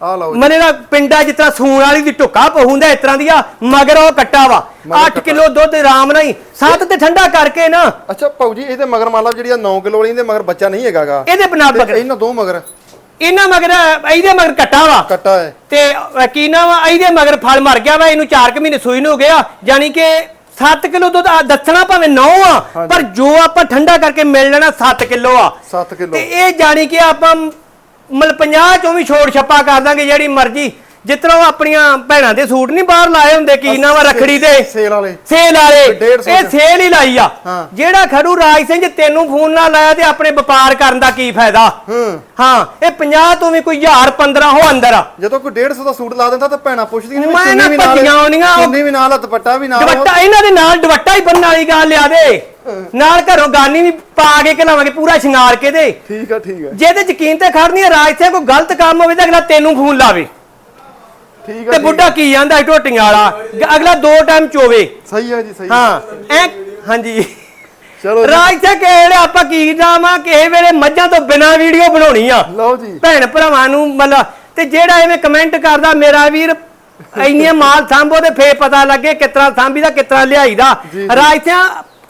S1: ਆ ਲਓ ਜੀ।
S2: ਮਨੇ ਦਾ ਪਿੰਡਾ ਜਿਸ ਤਰ੍ਹਾਂ ਸੂਣ ਵਾਲੀ ਦੀ ਢੁੱਕਾ ਪਹੁੰਦਾ ਇਸ ਤਰ੍ਹਾਂ ਦੀ ਆ ਮਗਰ ਉਹ ਕੱਟਾ ਵਾ।
S1: ਮਗਰ
S2: 8 ਕਿਲੋ ਦੁੱਧ ਆਰਾਮ ਨਾਲ ਹੀ ਸੱਤ ਤੇ ਠੰਡਾ ਕਰਕੇ ਨਾ।
S1: ਅੱਛਾ ਭਾਊ ਜੀ ਇਹਦੇ ਮਗਰ ਮੰਨ ਲਾ ਜਿਹੜੀ ਆ 9 ਕਿਲੋ ਵਾਲੀ ਇਹਦੇ ਮਗਰ ਬੱਚਾ ਨਹੀਂ ਹੈਗਾਗਾ।
S2: ਇਹਦੇ ਬਣਾ ਮਗਰ।
S1: ਇਹਨਾਂ ਦੋ ਮਗਰ।
S2: ਇਹਨਾਂ ਮਗਰ ਇਹਦੇ ਮਗਰ ਕੱਟਾ ਵਾ।
S1: ਕੱਟਾ ਹੈ।
S2: ਤੇ ਕੀ ਨਾ ਵਾ ਇਹਦੇ ਮਗਰ ਫਲ ਮਰ ਗਿਆ ਵਾ ਇਹਨੂੰ 4 ਮਹੀਨੇ ਸੂਈ ਨੂੰ ਹੋ ਗਿਆ। ਯਾਨੀ ਕਿ 7 ਕਿਲੋ ਦੁੱਧ ਦੱਸਣਾ ਭਾਵੇਂ 9 ਆ। ਪਰ ਜੋ ਆਪਾਂ ਠੰਡਾ ਕਰਕੇ ਮਿਲ ਲੈਣਾ 7 ਕਿਲੋ ਆ।
S1: 7 ਕਿਲੋ।
S2: ਤੇ ਇਹ ਜਾਣੀ ਕਿ ਆਪਾਂ ਮਤਲਬ 50 ਚੋਂ ਵੀ ਛੋੜ ਛੱਪਾ ਕਰ ਦਾਂਗੇ ਜਿਹੜੀ ਮਰਜ਼ੀ ਜਿਸ ਤਰ੍ਹਾਂ ਉਹ ਆਪਣੀਆਂ ਭੈਣਾਂ ਦੇ ਸੂਟ ਨਹੀਂ ਬਾਹਰ ਲਾਏ ਹੁੰਦੇ ਕੀ ਨਾ ਵਾ ਰੱਖੜੀ ਤੇ?
S1: ਸੇਲ ਵਾਲੇ।
S2: ਸੇਲ ਵਾਲੇ। ਇਹ। ਸੇਲ ਹੀ ਲਾਈ ਆ। ਜਿਹੜਾ ਖੜੂ ਰਾਜ ਸਿੰਘ ਤੈਨੂੰ ਫੋਨ ਨਾ ਲਾਇਆ ਤੇ ਆਪਣੇ ਵਪਾਰ ਕਰਨ ਦਾ ਕੀ ਫਾਇਦਾ?
S1: ਹੂੰ।
S2: ਹਾਂ ਇਹ 50 ਤੋਂ ਵੀ ਕੋਈ 1000 15 ਹੋ ਅੰਦਰ ਆ।
S1: ਜਦੋਂ ਕੋਈ 150 ਦਾ ਸੂਟ ਲਾ ਦਿੰਦਾ ਤਾਂ ਭੈਣਾਂ ਪੁੱਛਦੀਆਂ ਨੇ
S2: ਮੈਂ ਨਾ
S1: ਵੀ ਨਾਲ
S2: ਭੱਜੀਆਂ ਆਉਣੀਆਂ,
S1: ਚੁੰਨੀ ਵੀ ਨਾਲ ਦੁਪੱਟਾ ਵੀ ਨਾਲ।
S2: ਦੁਪੱਟਾ ਇਹਨਾਂ ਦੇ ਨਾਲ ਦੁਪੱਟਾ ਹੀ ਬੰਨਣ ਵਾਲੀ ਗੱਲ ਲਿਆ ਦੇ। ਨਾਲ ਘਰੋਂ ਗਾਨੀ ਵੀ ਪਾ ਕੇ ਖਿਲਾਵਾਂਗੇ ਪੂਰਾ ਸ਼ਿੰਗਾਰ ਕੇ ਦੇ।
S1: ਠੀਕ ਆ ਠੀਕ ਆ।
S2: ਜੇ ਤੇ ਯਕੀਨ ਤੇ ਖੜਨੀ ਹੈ ਰਾਜ ਸਿੰਘ ਕੋਈ ਗਲਤ ਕੰਮ ਹੋਵੇ ਤਾਂ ਅਗਲਾ ਤੈਨੂੰ ਫੋਨ ਲਾਵੇ।
S1: ਠੀਕ ਆ
S2: ਤੇ ਬੁੱਢਾ ਕੀ ਜਾਂਦਾ ਸੀ ਢੋਟੀਆਂ ਵਾਲਾ? ਅਗਲਾ ਦੋ ਟਾਈਮ ਚੋਵੇ।
S1: ਸਹੀ ਆ ਜੀ ਸਹੀ
S2: ਹਾਂ ਐ ਹਾਂਜੀ।
S1: ਚਲੋ
S2: ਰਾਜ ਸਿੰਘ ਕਿਹੜੇ ਆਪਾਂ ਕੀ ਜਾਵਾਂ ਕਿਸੇ ਵੇਲੇ ਮੱਝਾਂ ਤੋਂ ਬਿਨਾ ਵੀਡੀਓ ਬਣਾਉਣੀ ਆ।
S1: ਲਓ ਜੀ।
S2: ਭੈਣ ਭਰਾਵਾਂ ਨੂੰ ਮਤਲਬ ਤੇ ਜਿਹੜਾ ਐਵੇਂ ਕਮੈਂਟ ਕਰਦਾ ਮੇਰਾ ਵੀਰ ਇੰਨੇ ਮਾਲ ਸਾਂਭੋ ਤੇ ਫੇਰ ਪਤਾ ਲੱਗੇ ਕਿਤਨਾ ਸਾਂਭੀਦਾ ਕਿਤਨਾ ਲਿਆਈਦਾ।
S1: ਜੀ, ਜੀ।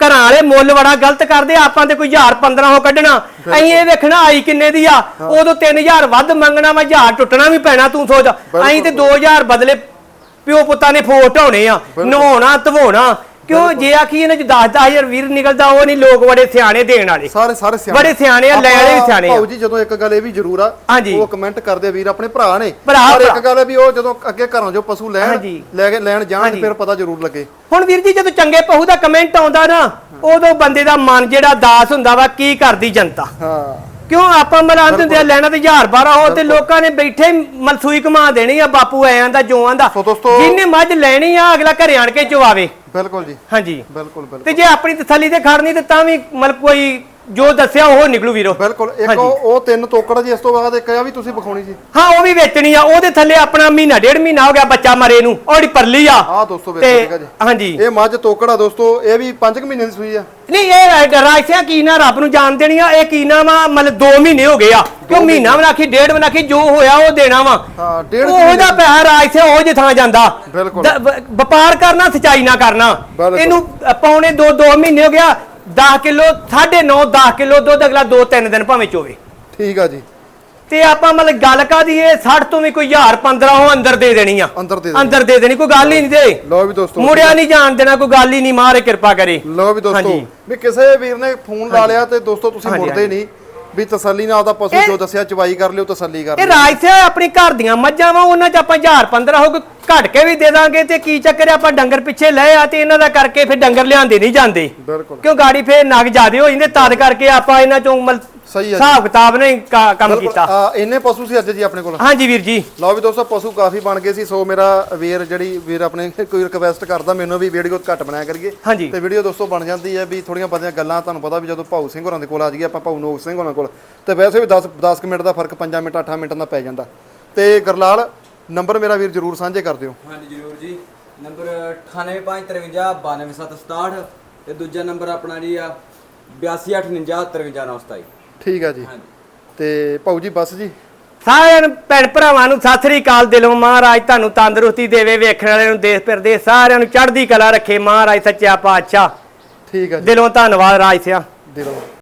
S2: ਘਰਾਂ ਵਾਲੇ ਮੁੱਲ ਬੜਾ ਗਲਤ ਕਰਦੇ ਆਪਾਂ ਤੇ ਕੋਈ 1000 15 ਹੋ ਕੱਢਣਾ। ਅਸੀਂ ਇਹ ਵੇਖਣਾ ਆਈ ਕਿੰਨੇ ਦੀ ਆ? ਉਦੋਂ 3000 ਵੱਧ ਮੰਗਣਾ ਵਾ 1000 ਟੁੱਟਣਾ ਵੀ ਪੈਣਾ ਤੂੰ ਸੋਚ। ਅਸੀਂ ਤੇ 2000 ਬਦਲੇ ਪਿਓ ਪੁੱਤਾਂ ਨੇ ਫੋਟ ਢਾਉਣੇ ਆ ਨਹਾਉਣਾ ਧਵਾਉਣਾ। ਕਿਉਂ? ਜੇ ਆਖੀ ਇਹਨਾਂ ਚ 10 10000 ਵੀਰ ਨਿਕਲਦਾ ਉਹ ਨਹੀਂ ਲੋਕ ਬੜੇ ਸਿਆਣੇ ਦੇਣ ਵਾਲੇ।
S1: ਸਾਰੇ ਸਾਰੇ ਸਿਆਣੇ।
S2: ਬੜੇ ਸਿਆਣੇ ਆ, ਲੈਣ ਵਾਲੇ ਵੀ ਸਿਆਣੇ ਆ।
S1: ਭਾਊ ਜੀ ਜਦੋਂ ਇੱਕ ਗੱਲ ਇਹ ਵੀ ਜ਼ਰੂਰ ਆ। ਉਹ ਕਮੈਂਟ ਕਰਦੇ ਵੀਰ ਆਪਣੇ ਭਰਾ ਨੇ। ਪਰ ਇੱਕ। ਗੱਲ ਹੈ ਵੀ ਉਹ ਜਦੋਂ ਅੱਗੇ ਘਰਾਂ ਚੋਂ ਪਸ਼ੂ ਲੈਣ। ਲੈ ਕੇ ਲੈਣ ਜਾਣ। ਫਿਰ ਪਤਾ ਜ਼ਰੂਰ ਲੱਗੇ।
S2: ਹੁਣ ਵੀਰ ਜੀ ਜਦੋਂ ਚੰਗੇ ਪਹੂ ਦਾ ਕਮੈਂਟ ਆਉਂਦਾ ਨਾ ਉਦੋਂ ਬੰਦੇ ਦਾ ਮਨ ਜਿਹੜਾ ਦਾਸ ਹੁੰਦਾ ਵਾ ਕੀ ਕਰਦੀ ਜਨਤਾ?
S1: ਹਾਂ।
S2: ਕਿਉਂ ਆਪਾਂ ਮਰਾਂ ਦਿੰਦੇ ਆ ਲੈਣਾ ਤੇ 1000 12 ਹੋ ਤੇ ਲੋਕਾਂ ਨੇ ਬੈਠੇ ਮਲਸੂਈ ਕਮਾ ਦੇਣੀ ਆ ਬਾਪੂ ਐਂ ਦਾ ਜੋਆਂ ਦਾ ਜਿਹਨੇ ਮੱਝ ਲੈਣੀ ਆ ਅਗਲਾ ਘਰੇ ਆਣ ਕੇ ਚਵਾਵੇ
S1: ਬਿਲਕੁਲ ਜੀ।
S2: ਹਾਂਜੀ।
S1: ਬਿਲਕੁਲ ਬਿਲਕੁਲ।
S2: ਤੇ ਜੇ ਆਪਣੀ ਤਸੱਲੀ ਤੇ ਖੜਨੀ ਤੇ ਤਾਂ ਵੀ ਮਤਲਬ ਕੋਈ ਜੋ ਦੱਸਿਆ ਉਹ ਨਿਕਲੂ ਵੀਰੋ।
S1: ਬਿਲਕੁਲ ਇੱਕ
S2: ਹਾਂਜੀ।
S1: ਉਹ ਤਿੰਨ ਤੋਕੜ ਜੀ ਇਸ ਤੋਂ ਬਾਅਦ ਇੱਕ ਆ ਵੀ ਤੁਸੀਂ ਵਿਖਾਉਣੀ ਸੀ।
S2: ਹਾਂ ਉਹ ਵੀ ਵੇਚਣੀ ਆ। ਉਹਦੇ ਥੱਲੇ ਆਪਣਾ ਮਹੀਨਾ ਡੇਢ ਮਹੀਨਾ ਹੋ ਗਿਆ ਬੱਚਾ ਮਰੇ ਨੂੰ। ਉਹਦੀ ਪਰਲੀ ਆ।
S1: ਆਹ ਦੋਸਤੋ ਵੇਖੋ
S2: ਤੇ
S1: ਠੀਕ ਆ ਜੀ।
S2: ਹਾਂਜੀ।
S1: ਇਹ ਮੱਝ ਤੋਕੜਾ ਦੋਸਤੋ ਇਹ ਵੀ 5 ਮਹੀਨੇ ਦੀ ਸੂਈ ਆ।
S2: ਨਹੀਂ ਇਹ ਰਾਜਸਿਆ ਕੀ ਨਾ ਰੱਬ ਨੂੰ ਜਾਣ ਦੇਣੀ ਆ। ਇਹ ਕੀ ਨਾ ਵਾ ਮਤਲਬ 2 ਮਹੀਨੇ ਹੋ ਗਏ ਆ। ਕਿਉਂ ਮਹੀਨਾ। ਬਨਾਖੀ ਡੇਢ ਬਨਾਖੀ ਜੋ ਹੋਇਆ ਉਹ ਦੇਣਾ ਵਾ।
S1: ਹਾਂ ਡੇਢ
S2: ਉਹ ਦਾ ਪੈਸਾ ਰਾਜਸਿਆ ਉਹ ਜੇ ਥਾਂ ਜਾਂਦਾ।
S1: ਬਿਲਕੁਲ।
S2: ਦ- ਵ- ਵਪਾਰ ਕਰਨਾ ਸਚਾਈ ਨਾ ਕਰਨਾ।
S1: ਬਿਲਕੁਲ।
S2: ਇਹਨੂੰ ਅ, ਪੌਣੇ 2 2 ਮਹੀਨੇ ਹੋ ਗਿਆ। 10 ਕਿਲੋ 9.5 10 ਕਿਲੋ ਦੁੱਧ ਅਗਲਾ 2 3 ਦਿਨ ਭਾਵੇਂ ਚੋਵੇ।
S1: ਠੀਕ ਆ ਜੀ।
S2: ਤੇ ਆਪਾਂ ਮਤਲਬ ਗੱਲ ਕਾਦੀ ਇਹ 60 ਤੋਂ ਵੀ ਕੋਈ 1000 15 ਉਹ ਅੰਦਰ ਦੇ ਦੇਣੀ ਆ।
S1: ਅੰਦਰ ਦੇ ਦੇਣੀ।
S2: ਅੰਦਰ ਦੇ ਦੇਣੀ ਕੋਈ ਗੱਲ ਹੀ ਨਹੀਂ ਦੇ
S1: ਲਓ ਵੀ ਦੋਸਤੋ।
S2: ਮੁੜਿਆ ਨਹੀਂ ਜਾਣ ਦੇਣਾ ਕੋਈ ਗੱਲ ਹੀ ਨਹੀਂ ਮਾਰੇ ਕਿਰਪਾ ਕਰੇ।
S1: ਲਓ ਵੀ ਦੋਸਤੋ।
S2: ਹਾਂਜੀ।
S1: ਵੀ ਕਿਸੇ ਵੀਰ ਨੇ ਫੋਨ ਲਾ ਲਿਆ ਤੇ ਦੋਸਤੋ ਤੁਸੀਂ
S2: ਹਾਂਜੀ,
S1: ਮੁੜਦੇ ਨਹੀਂ। ਵੀ ਤਸੱਲੀ ਨਾਲ ਆਪਦਾ ਪਸ਼ੂ ਜੋ ਦੱਸਿਆ ਚਵਾਈ ਕਰ ਲਿਓ ਤਸੱਲੀ ਕਰ
S2: ਇਹ
S1: ਲਿਓ।
S2: ਰਾਜ ਸਿਆ ਆਪਣੀ ਘਰ ਦੀਆਂ ਮੱਝਾਂ ਵਾ ਉਹਨਾਂ 'ਚ ਆਪਾਂ 1000 15 ਹੋ ਕੇ ਘਟ ਕੇ ਵੀ ਦੇ ਦਾਂਗੇ ਤੇ ਕੀ ਚੱਕਰ ਹੈ ਆਪਾਂ ਡੰਗਰ ਪਿੱਛੇ ਲਏ ਆ ਤੇ ਇਹਨਾਂ ਦਾ ਕਰਕੇ ਫਿਰ ਡੰਗਰ ਲਿਆਂਦੇ ਨਹੀਂ ਜਾਂਦੇ।
S1: ਬਿਲਕੁਲ।
S2: ਕਿਉਂ ਗਾੜੀ ਫੇਰ ਨਗ ਜ਼ਿਆਦੇ ਹੋ ਜਾਂਦੇ ਤਦ ਕਰਕੇ ਆਪਾਂ ਇਹਨਾਂ ਚੋਂ ਮਲ
S1: ਸਹੀ ਹੈ ਜੀ।
S2: ਹਿਸਾਬ ਕਿਤਾਬ ਨੇ ਕਾ- ਕੰਮ ਕੀਤਾ।
S1: ਇੰਨੇ ਪਸ਼ੂ ਸੀ ਅੱਜ ਜੀ ਆਪਣੇ ਕੋਲ।
S2: ਹਾਂਜੀ ਵੀਰ ਜੀ।
S1: ਲਓ ਵੀ ਦੋਸਤੋ ਪਸ਼ੂ ਕਾਫੀ ਬਣ ਗਏ ਸੀ ਸੋ ਮੇਰਾ ਵੀਰ ਜਿਹੜੀ ਵੀਰ ਆਪਣੇ ਕੋਈ ਰਿਕਵੈਸਟ ਕਰਦਾ ਮੈਨੂੰ ਵੀ ਵੀਡੀਓ ਘੱਟ ਬਣਾਇਆ ਕਰੀਏ।
S2: ਹਾਂਜੀ।
S1: ਤੇ ਵੀਡੀਓ ਦੋਸਤੋ ਬਣ ਜਾਂਦੀ ਹੈ ਵੀ ਥੋੜੀਆਂ ਬਹੁਤੀਆਂ ਗੱਲਾਂ ਤੁਹਾਨੂੰ ਪਤਾ ਵੀ ਜਦੋਂ ਭਾਊ ਸਿੰਘ ਹੋਰਾਂ ਦੇ ਕੋਲ ਆ ਜਾਈਏ ਆਪਾਂ ਭਾਊ ਨੋਕ ਸਿੰਘ ਹੋਰਾਂ ਕੋਲ। ਤੇ ਵੈਸੇ ਵੀ 10 10 ਕੁ ਮਿੰਟ ਦਾ ਫ਼ਰਕ 5 ਮਿੰਟ 8 ਮਿੰਟਾਂ ਦਾ ਪੈ ਜਾਂਦਾ। ਤੇ ਗਰਲਾਲ ਨੰਬਰ ਮੇਰਾ ਵੀਰ ਜਰੂਰ ਸਾਂਝੇ ਕਰ ਦਿਓ।
S3: ਹਾਂਜੀ ਜਰੂਰ ਜੀ। ਨੰਬਰ 9853 ਤੇ ਦੂਜਾ ਨੰਬਰ ਆਪਣਾ ਜੀ ਆ 8289535927
S1: ਠੀਕ ਆ ਜੀ। ਤੇ ਭਾਊ ਜੀ ਬਸ ਜੀ।
S2: ਸਾਰਿਆਂ ਭੈਣ ਭਰਾਵਾਂ ਨੂੰ ਸਤਿ ਸ੍ਰੀ ਅਕਾਲ ਦਿਲੋਂ। ਮਹਾਰਾਜ ਤੁਹਾਨੂੰ ਤੰਦਰੁਸਤੀ ਦੇਵੇ ਵੇਖਣ ਵਾਲਿਆਂ ਨੂੰ ਦੇਸ਼ ਫਿਰਦੇ ਸਾਰਿਆਂ ਨੂੰ ਚੜ੍ਹਦੀ ਕਲਾ ਰੱਖੇ। ਮਹਾਰਾਜ ਸੱਚਾ ਪਾਤਸ਼ਾਹ।
S1: ਠੀਕ ਆ ਜੀ।
S2: ਦਿਲੋਂ ਧੰਨਵਾਦ ਰਾਜ ਸਿਆ।
S1: ਦਿਲੋਂ।